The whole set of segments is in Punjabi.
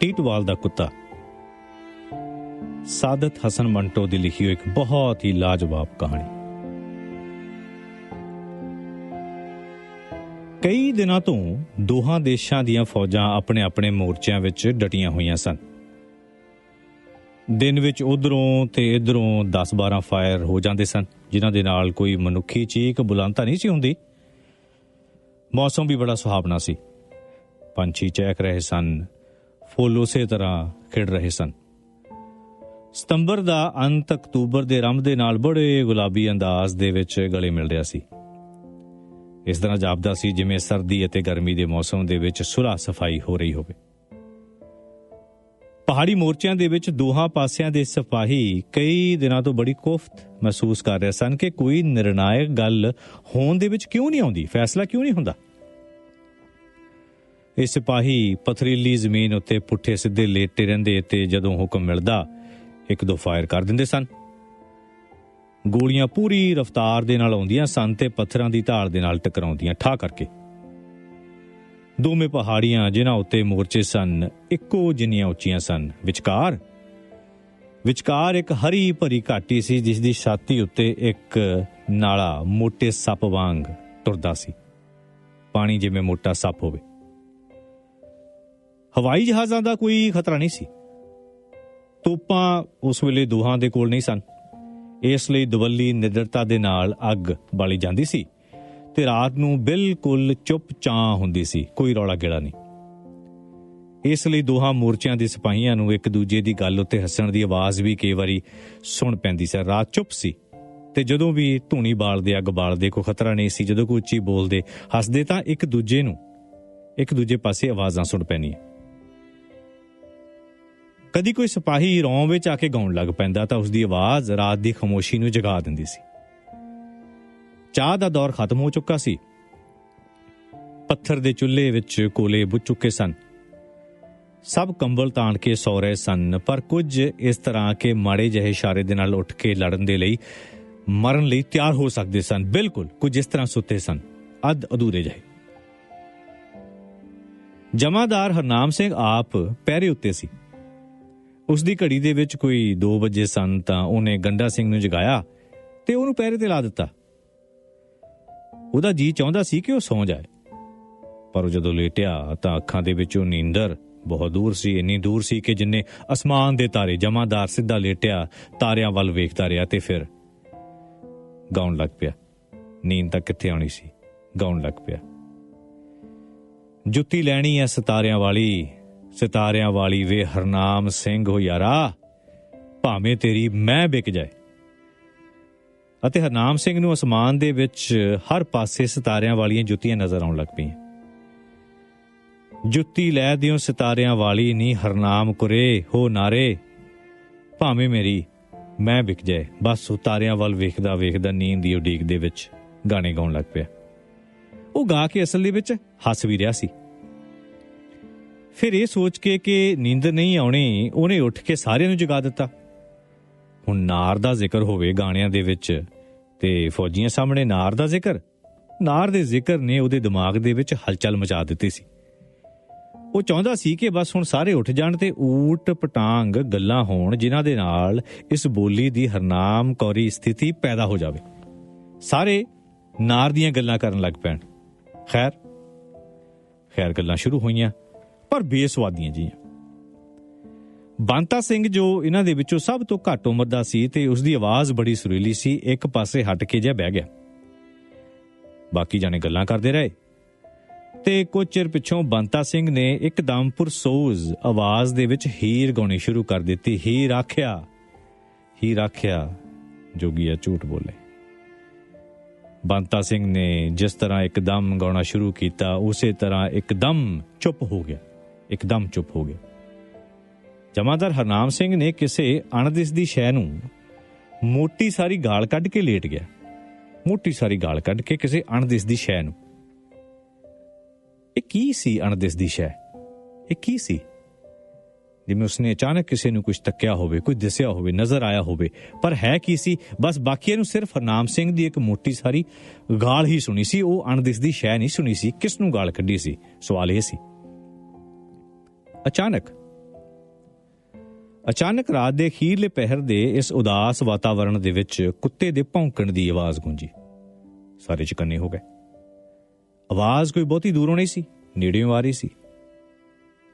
ਟੀਟਵਾਲ ਦਾ ਕੁੱਤਾ। ਸਾਦਤ ਹਸਨ ਮੰਟੋ ਦੀ ਲਿਖੀ ਹੋਈ ਇੱਕ ਬਹੁਤ ਹੀ ਲਾਜਵਾਬ ਕਹਾਣੀ। ਕਈ ਦਿਨਾਂ ਤੋਂ ਦੋਹਾਂ ਦੇਸ਼ਾਂ ਦੀਆਂ ਫੌਜਾਂ ਆਪਣੇ ਆਪਣੇ ਮੋਰਚਿਆਂ ਵਿੱਚ ਡਟੀਆਂ ਹੋਈਆਂ ਸਨ। ਦਿਨ ਵਿੱਚ ਉਧਰੋਂ ਤੇ ਇਧਰੋਂ 10-12 ਫਾਇਰ ਹੋ ਜਾਂਦੇ ਸਨ, ਜਿਨ੍ਹਾਂ ਦੇ ਨਾਲ ਕੋਈ ਮਨੁੱਖੀ ਚੀਕ ਬੁਲੰਦ ਨਹੀਂ ਸੀ ਹੁੰਦੀ। ਮੌਸਮ ਵੀ ਬੜਾ ਸੁਹਾਵਣਾ ਸੀ। ਪੰਛੀ ਚਹਿਕ ਰਹੇ ਸਨ ਫੁੱਲ ਉਸੇ ਤਰ੍ਹਾਂ ਖਿੜ ਰਹੇ ਸਨ। ਸਤੰਬਰ ਦਾ ਅੰਤ ਅਕਤੂਬਰ ਦੇ ਰੰਭ ਦੇ ਨਾਲ ਬੜੇ ਗੁਲਾਬੀ ਅੰਦਾਜ਼ ਦੇ ਵਿੱਚ ਗਲੇ ਮਿਲ ਰਿਹਾ ਸੀ। ਇਸ ਤਰ੍ਹਾਂ ਜਾਪਦਾ ਸੀ ਜਿਵੇਂ ਸਰਦੀ ਅਤੇ ਗਰਮੀ ਦੇ ਮੌਸਮ ਦੇ ਵਿੱਚ ਸੁਲਾ ਸਫ਼ਾਈ ਹੋ ਰਹੀ ਹੋਵੇ। ਪਹਾੜੀ ਮੋਰਚਿਆਂ ਦੇ ਵਿੱਚ ਦੋਹਾਂ ਪਾਸਿਆਂ ਦੇ ਸਿਪਾਹੀ ਕਈ ਦਿਨਾਂ ਤੋਂ ਬੜੀ ਕੋਫਤ ਮਹਿਸੂਸ ਕਰ ਰਹੇ ਸਨ ਕਿ ਕੋਈ ਨਿਰਣਾਇਕ ਗੱਲ ਹੋਣ ਦੇ ਵਿੱਚ ਕਿਉਂ ਨਹੀਂ ਆਉਂਦੀ? ਫੈਸਲਾ ਕਿਉਂ ਨਹੀਂ ਹੁੰਦਾ? ਇਹ ਸਿਪਾਹੀ ਪਥਰੀਲੀ ਜ਼ਮੀਨ ਉੱਤੇ ਪੁੱਠੇ ਸਿੱਧੇ ਲੇਟੇ ਰਹਿੰਦੇ ਤੇ ਜਦੋਂ ਹੁਕਮ ਮਿਲਦਾ, ਇੱਕ ਦੋ ਫਾਇਰ ਕਰ ਦਿੰਦੇ ਸਨ। ਗੋਲੀਆਂ ਪੂਰੀ ਰਫ਼ਤਾਰ ਦੇ ਨਾਲ ਆਉਂਦੀਆਂ ਸਨ ਤੇ ਪੱਥਰਾਂ ਦੀ ਢਾਲ ਦੇ ਨਾਲ ਟਕਰਾਉਂਦੀਆਂ ਠਾ ਕਰਕੇ। ਦੋਵੇਂ ਪਹਾੜੀਆਂ ਜਿਨ੍ਹਾਂ ਉੱਤੇ ਮੋਰਚੇ ਸਨ, ਇੱਕੋ ਜਿੰਨੀਆਂ ਉੱਚੀਆਂ ਸਨ। ਵਿਚਕਾਰ ਵਿਚਕਾਰ ਇੱਕ ਹਰੀ ਭਰੀ ਘਾਟੀ ਸੀ ਜਿਸ ਦੀ ਛਾਤੀ ਉੱਤੇ ਇੱਕ ਨਾਲਾ ਮੋਟੇ ਸੱਪ ਵਾਂਗ ਟੁਰਦਾ ਸੀ। ਪਾਣੀ ਜਿਵੇਂ ਮੋਟਾ ਸੱਪ ਹੋਵੇ। ਹਵਾਈ ਜਹਾਜ਼ਾਂ ਦਾ ਕੋਈ ਖਤਰਾ ਨਹੀਂ ਸੀ। ਤੋਪਾਂ ਉਸ ਵੇਲੇ ਦੋਹਾਂ ਦੇ ਕੋਲ ਨਹੀਂ ਸਨ। ਇਸ ਲਈ ਦਵੱਲੀ ਨਿਡਰਤਾ ਦੇ ਨਾਲ ਅੱਗ ਬਾਲੀ ਜਾਂਦੀ ਸੀ ਤੇ ਰਾਤ ਨੂੰ ਬਿਲਕੁਲ ਚੁੱਪ ਚਾਂ ਹੁੰਦੀ ਸੀ, ਕੋਈ ਰੌਲਾ ਗੇੜਾ ਨਹੀਂ। ਇਸ ਲਈ ਦੋਹਾਂ ਮੋਰਚਿਆਂ ਦੇ ਸਿਪਾਹੀਆਂ ਨੂੰ ਇੱਕ ਦੂਜੇ ਦੀ ਗੱਲ ਉੱਤੇ ਹੱਸਣ ਦੀ ਆਵਾਜ਼ ਵੀ ਕਈ ਵਾਰੀ ਸੁਣ ਪੈਂਦੀ ਸੀ। ਰਾਤ ਚੁੱਪ ਸੀ ਤੇ ਜਦੋਂ ਵੀ ਧੂਣੀ ਬਾਲਦੇ, ਅੱਗ ਬਾਲਦੇ, ਕੋਈ ਖਤਰਾ ਨਹੀਂ ਸੀ, ਜਦੋਂ ਕੋਈ ਉੱਚੀ ਬੋਲਦੇ, ਹੱਸਦੇ ਤਾਂ ਇੱਕ ਦੂਜੇ ਨੂੰ, ਇੱਕ ਦੂਜੇ ਪਾਸੇ ਆਵਾਜ਼ਾਂ ਸੁਣ ਪੈਣੀਆਂ ਕਦੀ ਕੋਈ ਸਿਪਾਹੀ ਰੌਂ ਵਿੱਚ ਆ ਕੇ ਗਾਉਣ ਲੱਗ ਪੈਂਦਾ ਤਾਂ ਉਸ ਦੀ ਆਵਾਜ਼ ਰਾਤ ਦੀ ਖਾਮੋਸ਼ੀ ਨੂੰ ਜਗਾ ਦਿੰਦੀ ਸੀ। ਚਾਹ ਦਾ ਦੌਰ ਖਤਮ ਹੋ ਚੁੱਕਾ ਸੀ। ਪੱਥਰ ਦੇ ਚੁੱਲ੍ਹੇ ਵਿੱਚ ਕੋਲੇ ਬੁੱਝ ਚੁੱਕੇ ਸਨ। ਸਭ ਕੰਬਲ ਤਾਣ ਕੇ ਸੌ ਰਹੇ ਸਨ, ਪਰ ਕੁਝ ਇਸ ਤਰ੍ਹਾਂ ਕਿ ਮਾੜੇ ਜਿਹੇ ਇਸ਼ਾਰੇ ਦੇ ਨਾਲ ਉੱਠ ਕੇ ਲੜਨ ਦੇ ਲਈ ਮਰਨ ਲਈ ਤਿਆਰ ਹੋ ਸਕਦੇ ਸਨ। ਬਿਲਕੁਲ, ਕੁਝ ਇਸ ਤਰ੍ਹਾਂ ਸੁੱਤੇ ਸਨ। ਅੱਧ ਅਧੂਰੇ ਜਿਹੇ। ਜਮਾਦਾਰ ਹਰਨਾਮ ਸਿੰਘ ਆਪ ਪਹਿਰੇ ਉੱਤੇ ਸੀ। ਉਸ ਦੀ ਘੜੀ ਦੇ ਵਿੱਚ ਕੋਈ 2 ਵਜੇ ਸਨ ਤਾਂ ਉਹਨੇ ਗੰਡਾ ਸਿੰਘ ਨੂੰ ਜਗਾਇਆ ਤੇ ਉਹਨੂੰ ਪਹਿਰੇ ਤੇ ਲਾ ਦਿੱਤਾ। ਉਹਦਾ ਜੀ ਚਾਹੁੰਦਾ ਸੀ ਕਿ ਉਹ ਸੌਂ ਜਾਏ। ਪਰ ਉਹ ਜਦੋਂ ਲੇਟਿਆ ਤਾਂ ਅੱਖਾਂ ਦੇ ਵਿੱਚੋਂ ਨੀਂਦਰ ਬਹੁਤ ਦੂਰ ਸੀ, ਇੰਨੀ ਦੂਰ ਸੀ ਕਿ ਜਿੰਨੇ ਅਸਮਾਨ ਦੇ ਤਾਰੇ ਜਮਾਦਾਰ ਸਿੱਧਾ ਲੇਟਿਆ, ਤਾਰਿਆਂ ਵੱਲ ਵੇਖਦਾ ਰਿਹਾ ਤੇ ਫਿਰ ਗਾਉਣ ਲੱਗ ਪਿਆ। ਨੀਂਦ ਤਾਂ ਕਿੱਥੇ ਆਉਣੀ ਸੀ? ਗਾਉਣ ਲੱਗ ਪਿਆ। ਜੁੱਤੀ ਲੈਣੀ ਐ ਸਿਤਾਰਿਆਂ ਵਾਲੀ ਸਿਤਾਰਿਆਂ ਵਾਲੀ ਵੇ ਹਰਨਾਮ ਸਿੰਘ ਹੋ ਯਾਰਾ, ਭਾਵੇਂ ਤੇਰੀ ਮੈਂ ਵਿਕ ਜਾਏ। ਅਤੇ ਹਰਨਾਮ ਸਿੰਘ ਨੂੰ ਅਸਮਾਨ ਦੇ ਵਿੱਚ ਹਰ ਪਾਸੇ ਸਿਤਾਰਿਆਂ ਵਾਲੀਆਂ ਜੁੱਤੀਆਂ ਨਜ਼ਰ ਆਉਣ ਲੱਗ ਪਈਆਂ। ਜੁੱਤੀ ਲੈ ਦਿਓ ਸਿਤਾਰਿਆਂ ਵਾਲੀ ਨਹੀਂ ਹਰਨਾਮ ਕੁਰੇ, ਹੋ ਨਾਰੇ, ਭਾਵੇਂ ਮੇਰੀ ਮੈਂ ਵਿਕ ਜਾਏ। ਬਸ ਉਤਾਰਿਆਂ ਵੱਲ ਵੇਖਦਾ ਵੇਖਦਾ ਨੀਂਦ ਦੀ ਉਡੀਕ ਦੇ ਵਿੱਚ ਗਾਣੇ ਗਾਉਣ ਲੱਗ ਪਿਆ। ਉਹ ਗਾ ਕੇ ਅਸਲ ਦੇ ਵਿੱਚ ਹੱਸ ਵੀ ਰਿਹਾ ਸੀ। ਫਿਰ ਇਹ ਸੋਚ ਕੇ ਕਿ ਨੀਂਦ ਨਹੀਂ ਆਉਣੀ, ਉਹਨੇ ਉੱਠ ਕੇ ਸਾਰਿਆਂ ਨੂੰ ਜਗਾ ਦਿੱਤਾ। ਹੁਣ ਨਾਰ ਦਾ ਜ਼ਿਕਰ ਹੋਵੇ ਗਾਣਿਆਂ ਦੇ ਵਿੱਚ, ਤੇ ਫੌਜੀਆਂ ਸਾਹਮਣੇ ਨਾਰ ਦਾ ਜ਼ਿਕਰ। ਨਾਰ ਦੇ ਜ਼ਿਕਰ ਨੇ ਉਹਦੇ ਦਿਮਾਗ ਦੇ ਵਿੱਚ ਹਲਚਲ ਮਚਾ ਦਿੱਤੀ ਸੀ। ਉਹ ਚਾਹੁੰਦਾ ਸੀ ਕਿ ਬਸ ਹੁਣ ਸਾਰੇ ਉੱਠ ਜਾਣ ਤੇ ਊਟ ਪਟਾਂਗ ਗੱਲਾਂ ਹੋਣ ਜਿਨ੍ਹਾਂ ਦੇ ਨਾਲ ਇਸ ਬੋਲੀ ਦੀ ਹਰਨਾਮ ਕੌਰੀ ਸਥਿਤੀ ਪੈਦਾ ਹੋ ਜਾਵੇ। ਸਾਰੇ ਨਾਰ ਦੀਆਂ ਗੱਲਾਂ ਕਰਨ ਲੱਗ ਪੈਣ। ਖੈਰ ਖੈਰ ਗੱਲਾਂ ਸ਼ੁਰੂ ਹੋਈਆਂ। ਪਰ ਬੇਸਵਾਦੀਆਂ ਜੀਆਂ। ਬੰਤਾ ਸਿੰਘ ਜੋ ਇਹਨਾਂ ਦੇ ਵਿੱਚੋਂ ਸਭ ਤੋਂ ਘੱਟ ਉਮਰ ਦਾ ਸੀ ਤੇ ਉਸ ਦੀ ਆਵਾਜ਼ ਬੜੀ ਸੁਰੀਲੀ ਸੀ, ਇੱਕ ਪਾਸੇ ਹਟ ਕੇ ਜਿਹਾ ਬਹਿ ਗਿਆ। ਬਾਕੀ ਜਾਣੇ ਗੱਲਾਂ ਕਰਦੇ ਰਹੇ। ਤੇ ਕੁਝ ਚਿਰ ਪਿੱਛੋਂ ਬੰਤਾ ਸਿੰਘ ਨੇ ਇੱਕਦਮ ਪੁਰਸੋਜ਼ ਆਵਾਜ਼ ਦੇ ਵਿੱਚ ਹੀਰ ਗਾਉਣੀ ਸ਼ੁਰੂ ਕਰ ਦਿੱਤੀ। ਹੀਰ ਆਖਿਆ ਹੀਰ ਆਖਿਆ ਜੋਗੀਆ ਝੂਠ ਬੋਲੇ। ਬੰਤਾ ਸਿੰਘ ਨੇ ਜਿਸ ਤਰ੍ਹਾਂ ਇੱਕਦਮ ਗਾਉਣਾ ਸ਼ੁਰੂ ਕੀਤਾ, ਉਸੇ ਤਰ੍ਹਾਂ ਇੱਕਦਮ ਚੁੱਪ ਹੋ ਗਿਆ। ਇੱਕਦਮ ਚੁੱਪ ਹੋ ਗਿਆ ਜਮਾਦਾਰ ਹਰਨਾਮ ਸਿੰਘ ਨੇ ਕਿਸੇ ਅਣਦਿਸਦੀ ਸ਼ੈ ਨੂੰ ਮੋਟੀ ਸਾਰੀ ਗਾਲ ਕੱਢ ਕੇ ਲੇਟ ਗਿਆ। ਮੋਟੀ ਸਾਰੀ ਗਾਲ ਕੱਢ ਕੇ ਕਿਸੇ ਅਣਦਿਸਦੀ ਸ਼ੈ ਨੂੰ। ਇਹ ਕੀ ਸੀ ਅਣਦਿਸਦੀ ਸ਼ੈ? ਇਹ ਕੀ ਸੀ? ਜਿਵੇਂ ਉਸਨੇ ਅਚਾਨਕ ਕਿਸੇ ਨੂੰ ਕੁਝ ਤੱਕਿਆ ਹੋਵੇ ਕੁਝ ਦਿਸਿਆ ਹੋਵੇ, ਨਜ਼ਰ ਆਇਆ ਹੋਵੇ, ਪਰ ਹੈ ਕੀ ਸੀ? ਬਸ ਬਾਕੀਆਂ ਨੂੰ ਸਿਰਫ ਹਰਨਾਮ ਸਿੰਘ ਦੀ ਇੱਕ ਮੋਟੀ ਸਾਰੀ ਗਾਲ ਹੀ ਸੁਣੀ ਸੀ, ਉਹ ਅਣਦਿਸਦੀ ਸ਼ੈ ਨਹੀਂ ਸੁਣੀ ਸੀ, ਕਿਸ ਨੂੰ ਗਾਲ ਕੱਢੀ ਸੀ? ਸਵਾਲ ਇਹ ਸੀ। ਅਚਾਨਕ। ਅਚਾਨਕ ਰਾਤ ਦੇ ਅਖੀਰਲੇ ਪਹਿਰ ਦੇ ਇਸ ਉਦਾਸ ਵਾਤਾਵਰਣ ਦੇ ਵਿੱਚ ਕੁੱਤੇ ਦੇ ਭੌਂਕਣ ਦੀ ਆਵਾਜ਼ ਗੂੰਜੀ। ਸਾਰੇ ਚਕੰਨੇ ਹੋ ਗਏ। ਆਵਾਜ਼ ਕੋਈ ਬਹੁਤੀ ਦੂਰੋਂ ਨਹੀਂ ਸੀ, ਨੇੜਿਓਂ ਆ ਰਹੀ ਸੀ।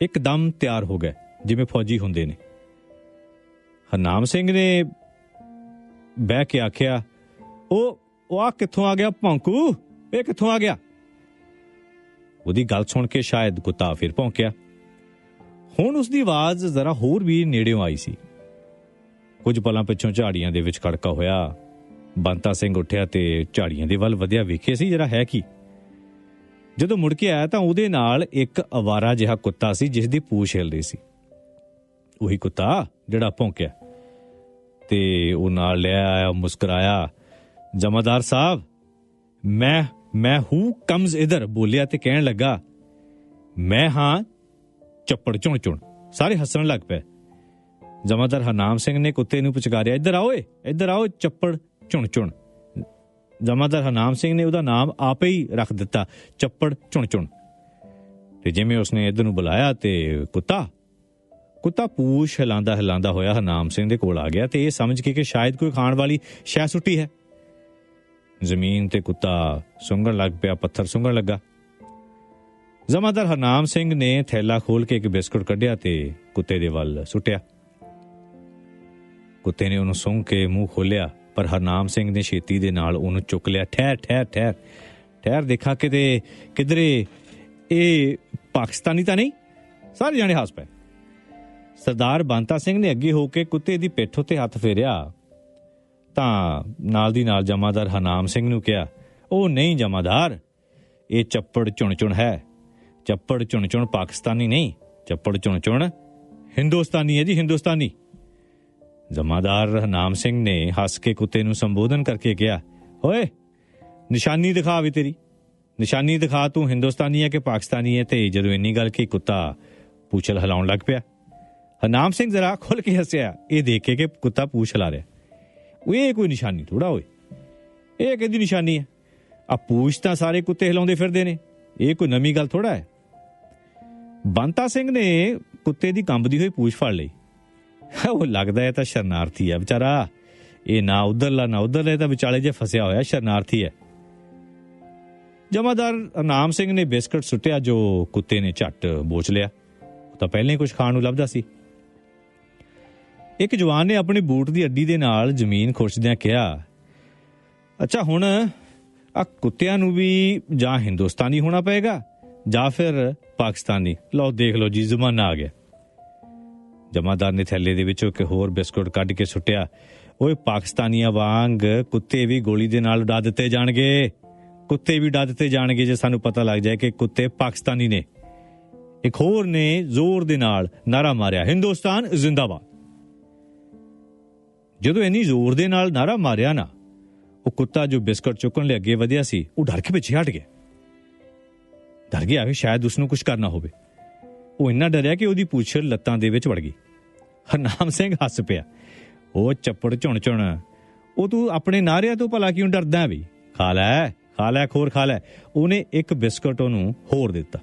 ਇੱਕਦਮ ਤਿਆਰ ਹੋ ਗਏ, ਜਿਵੇਂ ਫੌਜੀ ਹੁੰਦੇ ਨੇ। ਹਰਨਾਮ ਸਿੰਘ ਨੇ ਬਹਿ ਕੇ ਆਖਿਆ ਉਹ ਉਹ ਆ ਕਿੱਥੋਂ ਆ ਗਿਆ ਭੌਂਕੂ? ਇਹ ਕਿੱਥੋਂ ਆ ਗਿਆ? ਉਹਦੀ ਗੱਲ ਸੁਣ ਕੇ ਸ਼ਾਇਦ ਕੁੱਤਾ ਫਿਰ ਭੌਂਕਿਆ। ਹੁਣ ਉਸ ਦੀ ਆਵਾਜ਼ ਜ਼ਰਾ ਹੋਰ ਵੀ ਨੇੜਿਓਂ ਆਈ ਸੀ। ਕੁਝ ਪਲਾਂ ਪਿੱਛੋਂ ਝਾੜੀਆਂ ਦੇ ਵਿੱਚ ਖੜਕਾ ਹੋਇਆ। ਬੰਤਾ ਸਿੰਘ ਉੱਠਿਆ ਤੇ ਝਾੜੀਆਂ ਦੇ ਵੱਲ ਵਧਿਆ ਵੇਖੇ ਸੀ ਜਰਾ ਹੈ ਕੀ। ਜਦੋਂ ਮੁੜ ਕੇ ਆਇਆ ਤਾਂ ਉਹਦੇ ਨਾਲ ਇੱਕ ਅਵਾਰਾ ਜਿਹਾ ਕੁੱਤਾ ਸੀ ਜਿਸ ਦੀ ਪੂਛ ਹਿਲ ਰਹੀ ਸੀ। ਉਹੀ ਕੁੱਤਾ ਜਿਹੜਾ ਭੌਂਕਿਆ। ਤੇ ਉਹ ਨਾਲ ਲੈ ਆਇਆ, ਮੁਸਕਰਾਇਆ, ਜਮਾਦਾਰ ਸਾਹਿਬ, ਮੈਂ ਮੈਂ ਹੂ ਕਮਜ਼ ਇਧਰ, ਬੋਲਿਆ ਤੇ ਕਹਿਣ ਲੱਗਾ, ਮੈਂ ਹਾਂ ਚੱਪੜ ਝੁਣ ਝੁਣ ਸਾਰੇ ਹੱਸਣ ਲੱਗ ਪਏ। ਜਮਾਦਾਰ ਹਰਨਾਮ ਸਿੰਘ ਨੇ ਕੁੱਤੇ ਨੂੰ ਪੁਚਕਾਰਿਆ, ਇੱਧਰ ਆਓ ਏ ਇੱਧਰ ਆਓ, ਚੱਪੜ ਝੁਣ ਝੁਣ ਜਮਾਦਾਰ ਹਰਨਾਮ ਸਿੰਘ ਨੇ ਉਹਦਾ ਨਾਮ ਆਪੇ ਹੀ ਰੱਖ ਦਿੱਤਾ, ਚੱਪੜ ਝੁਣ ਝੁਣ ਤੇ ਜਿਵੇਂ ਉਸਨੇ ਇੱਧਰ ਨੂੰ ਬੁਲਾਇਆ ਤੇ ਕੁੱਤਾ ਕੁੱਤਾ ਪੂਛ ਹਿਲਾਉਂਦਾ ਹਿਲਾਉਂਦਾ ਹੋਇਆ ਹਰਨਾਮ ਸਿੰਘ ਦੇ ਕੋਲ ਆ ਗਿਆ ਤੇ ਇਹ ਸਮਝ ਕੇ ਕਿ ਸ਼ਾਇਦ ਕੋਈ ਖਾਣ ਵਾਲੀ ਸ਼ੈ ਸੁੱਟੀ ਹੈ। ਜ਼ਮੀਨ ਤੇ ਕੁੱਤਾ ਸੁੰਘਣ ਲੱਗ ਪਿਆ, ਪੱਥਰ ਸੁੰਘਣ ਲੱਗਾ। ਜ਼ਮਾਦਾਰ ਹਰਨਾਮ ਸਿੰਘ ਨੇ ਥੈਲਾ ਖੋਲ ਕੇ ਇੱਕ ਬਿਸਕੁਟ ਕੱਢਿਆ ਤੇ ਕੁੱਤੇ ਦੇ ਵੱਲ ਸੁੱਟਿਆ। ਕੁੱਤੇ ਨੇ ਉਹਨੂੰ ਸੁੰਘ ਕੇ ਮੂੰਹ ਖੋਲਿਆ ਪਰ ਹਰਨਾਮ ਸਿੰਘ ਨੇ ਛੇਤੀ ਦੇ ਨਾਲ ਉਹਨੂੰ ਚੁੱਕ ਲਿਆ। ਠਹਿਰ ਠਹਿਰ ਠਹਿਰ ਠਹਿਰ, ਦੇਖਾ ਕਿਤੇ, ਕਿਧਰੇ, ਇਹ ਪਾਕਿਸਤਾਨੀ ਤਾਂ ਨਹੀਂ? ਸਾਰੇ ਜਾਣੇ ਹੱਸ ਪਏ। ਸਰਦਾਰ ਬੰਤਾ ਸਿੰਘ ਨੇ ਅੱਗੇ ਹੋ ਕੇ ਕੁੱਤੇ ਦੀ ਪਿੱਠ ਉੱਤੇ ਹੱਥ ਫੇਰਿਆ। ਤਾਂ ਨਾਲ ਦੀ ਨਾਲ ਜਮਾਦਾਰ ਹਰਨਾਮ ਸਿੰਘ ਨੂੰ ਕਿਹਾ, ਉਹ ਨਹੀਂ ਜਮਾਦਾਰ, ਇਹ ਚੱਪੜ ਚੁਣ ਚੁਣ ਹੈ। ਚੱਪੜ ਚੁਣ ਚੁਣ ਪਾਕਿਸਤਾਨੀ ਨਹੀਂ, ਚੱਪੜ ਚੁਣ ਚੁਣ ਹਿੰਦੁਸਤਾਨੀ ਹੈ ਜੀ, ਹਿੰਦੁਸਤਾਨੀ। ਜਮਾਦਾਰ ਹਰਨਾਮ ਸਿੰਘ ਨੇ ਹੱਸ ਕੇ ਕੁੱਤੇ ਨੂੰ ਸੰਬੋਧਨ ਕਰਕੇ ਕਿਹਾ, ਓਏ, ਨਿਸ਼ਾਨੀ ਦਿਖਾ ਵੀ ਤੇਰੀ। ਨਿਸ਼ਾਨੀ ਦਿਖਾ, ਤੂੰ ਹਿੰਦੁਸਤਾਨੀ ਹੈ ਕਿ ਪਾਕਿਸਤਾਨੀ ਹੈ? ਤੇ ਜਦੋਂ ਇੰਨੀ ਗੱਲ ਕੀ ਕੁੱਤਾ ਪੂਛਲ ਹਿਲਾਉਣ ਲੱਗ ਪਿਆ। ਹਰਨਾਮ ਸਿੰਘ ਜ਼ਰਾ ਖੁੱਲ ਕੇ ਹੱਸਿਆ, ਇਹ ਦੇਖ ਕੇ ਕਿ ਕੁੱਤਾ ਪੂਛ ਹਿਲਾ ਰਿਹਾ। ਉਹ ਇਹ ਕੋਈ ਨਿਸ਼ਾਨੀ ਥੋੜਾ ਓਏ। ਇਹ ਕਿਹਦੀ ਨਿਸ਼ਾਨੀ ਹੈ? ਆ ਪੂਛ ਤਾਂ ਸਾਰੇ ਕੁੱਤੇ ਹਿਲਾਉਂਦੇ ਫਿਰਦੇ ਨੇ। ਇਹ ਕੋਈ ਨਵੀਂ ਗੱਲ ਥੋੜਾ ਹੈ? ਬੰਤਾ ਸਿੰਘ ਨੇ ਕੁੱਤੇ ਦੀ ਕੰਬਦੀ ਹੋਈ ਪੂਛ ਫੜ ਲਈ। ਉਹ ਲੱਗਦਾ ਹੈ ਤਾਂ ਸ਼ਰਨਾਰਥੀ ਹੈ ਵਿਚਾਰਾ। ਇਹ ਨਾ ਉਧਰਲਾ ਨਾ ਉਧਰਲਾ ਤਾਂ ਵਿਚਾਲੇ ਜੇ ਫਸਿਆ ਹੋਇਆ ਸ਼ਰਨਾਰਥੀ ਹੈ। ਜਮਾਦਾਰ ਨਾਮ ਸਿੰਘ ਨੇ ਬਿਸਕਟ ਸੁੱਟਿਆ, ਜੋ ਕੁੱਤੇ ਨੇ ਝੱਟ ਬੋਚ ਲਿਆ। ਉਹ ਤਾਂ ਪਹਿਲਾਂ ਹੀ ਕੁਝ ਖਾਣ ਨੂੰ ਲੱਭਦਾ ਸੀ। ਇੱਕ ਜਵਾਨ ਨੇ ਆਪਣੀ ਬੂਟ ਦੀ ਅੱਡੀ ਦੇ ਨਾਲ ਜ਼ਮੀਨ ਖੁਰਚਦਿਆਂ ਕਿਹਾ, ਅੱਛਾ, ਹੁਣ ਆ ਕੁੱਤਿਆਂ ਨੂੰ ਵੀ ਜਾਂ ਹਿੰਦੁਸਤਾਨੀ ਹੋਣਾ ਪਏਗਾ? ਜਾਂ ਫਿਰ ਪਾਕਿਸਤਾਨੀ। ਲਓ, ਦੇਖ ਲਓ ਜੀ, ਜ਼ਮਾਨਾ ਆ ਗਿਆ। ਜਮਾਦਾਰ ਨੇ ਥੈਲੇ ਦੇ ਵਿੱਚੋਂ ਇੱਕ ਹੋਰ ਬਿਸਕੁਟ ਕੱਢ ਕੇ ਸੁੱਟਿਆ। ਓਏ, ਪਾਕਿਸਤਾਨੀਆਂ ਵਾਂਗ ਕੁੱਤੇ ਵੀ ਗੋਲੀ ਦੇ ਨਾਲ ਉਡਾ ਦਿੱਤੇ ਜਾਣਗੇ। ਕੁੱਤੇ ਵੀ ਉਡਾ ਦਿੱਤੇ ਜਾਣਗੇ ਜੇ ਸਾਨੂੰ ਪਤਾ ਲੱਗ ਜਾਏ ਕਿ ਕੁੱਤੇ ਪਾਕਿਸਤਾਨੀ ਨੇ। ਇੱਕ ਹੋਰ ਨੇ ਜ਼ੋਰ ਦੇ ਨਾਲ ਨਾਰਾ ਮਾਰਿਆ, ਹਿੰਦੁਸਤਾਨ ਜ਼ਿੰਦਾਬਾਦ। ਜਦੋਂ ਇੰਨੀ ਜ਼ੋਰ ਦੇ ਨਾਲ ਨਾਰਾ ਮਾਰਿਆ ਨਾ, ਉਹ ਕੁੱਤਾ ਜੋ ਬਿਸਕਟ ਚੁੱਕਣ ਲਈ ਅੱਗੇ ਵਧਿਆ ਸੀ, ਉਹ ਡਰ ਕੇ ਪਿੱਛੇ ਹਟ ਗਿਆ। ਡਰ ਗਿਆ ਕਿ ਸ਼ਾਇਦ ਉਸ ਨੂੰ ਕੁਝ ਕਰਨਾ ਹੋਵੇ। ਉਹ ਇੰਨਾ ਡਰਿਆ ਕਿ ਉਹਦੀ ਪੂਛ ਲੱਤਾਂ ਦੇ ਵਿੱਚ ਵੜ ਗਈ। ਹਰਨਾਮ ਸਿੰਘ ਹੱਸ ਪਿਆ। ਉਹ ਚੱਪੜ ਝੁਣ ਝੁਣ ਉਹ ਤੂੰ ਆਪਣੇ ਨਾਰਿਆਂ ਤੋਂ ਭਲਾ ਕਿਉਂ ਡਰਦਾ ਵੀ? ਖਾ ਲੈ ਖਾ ਲੈ, ਖੋਰ ਖਾ ਲੈ। ਉਹਨੇ ਇੱਕ ਬਿਸਕਟ ਉਹਨੂੰ ਹੋਰ ਦਿੱਤਾ।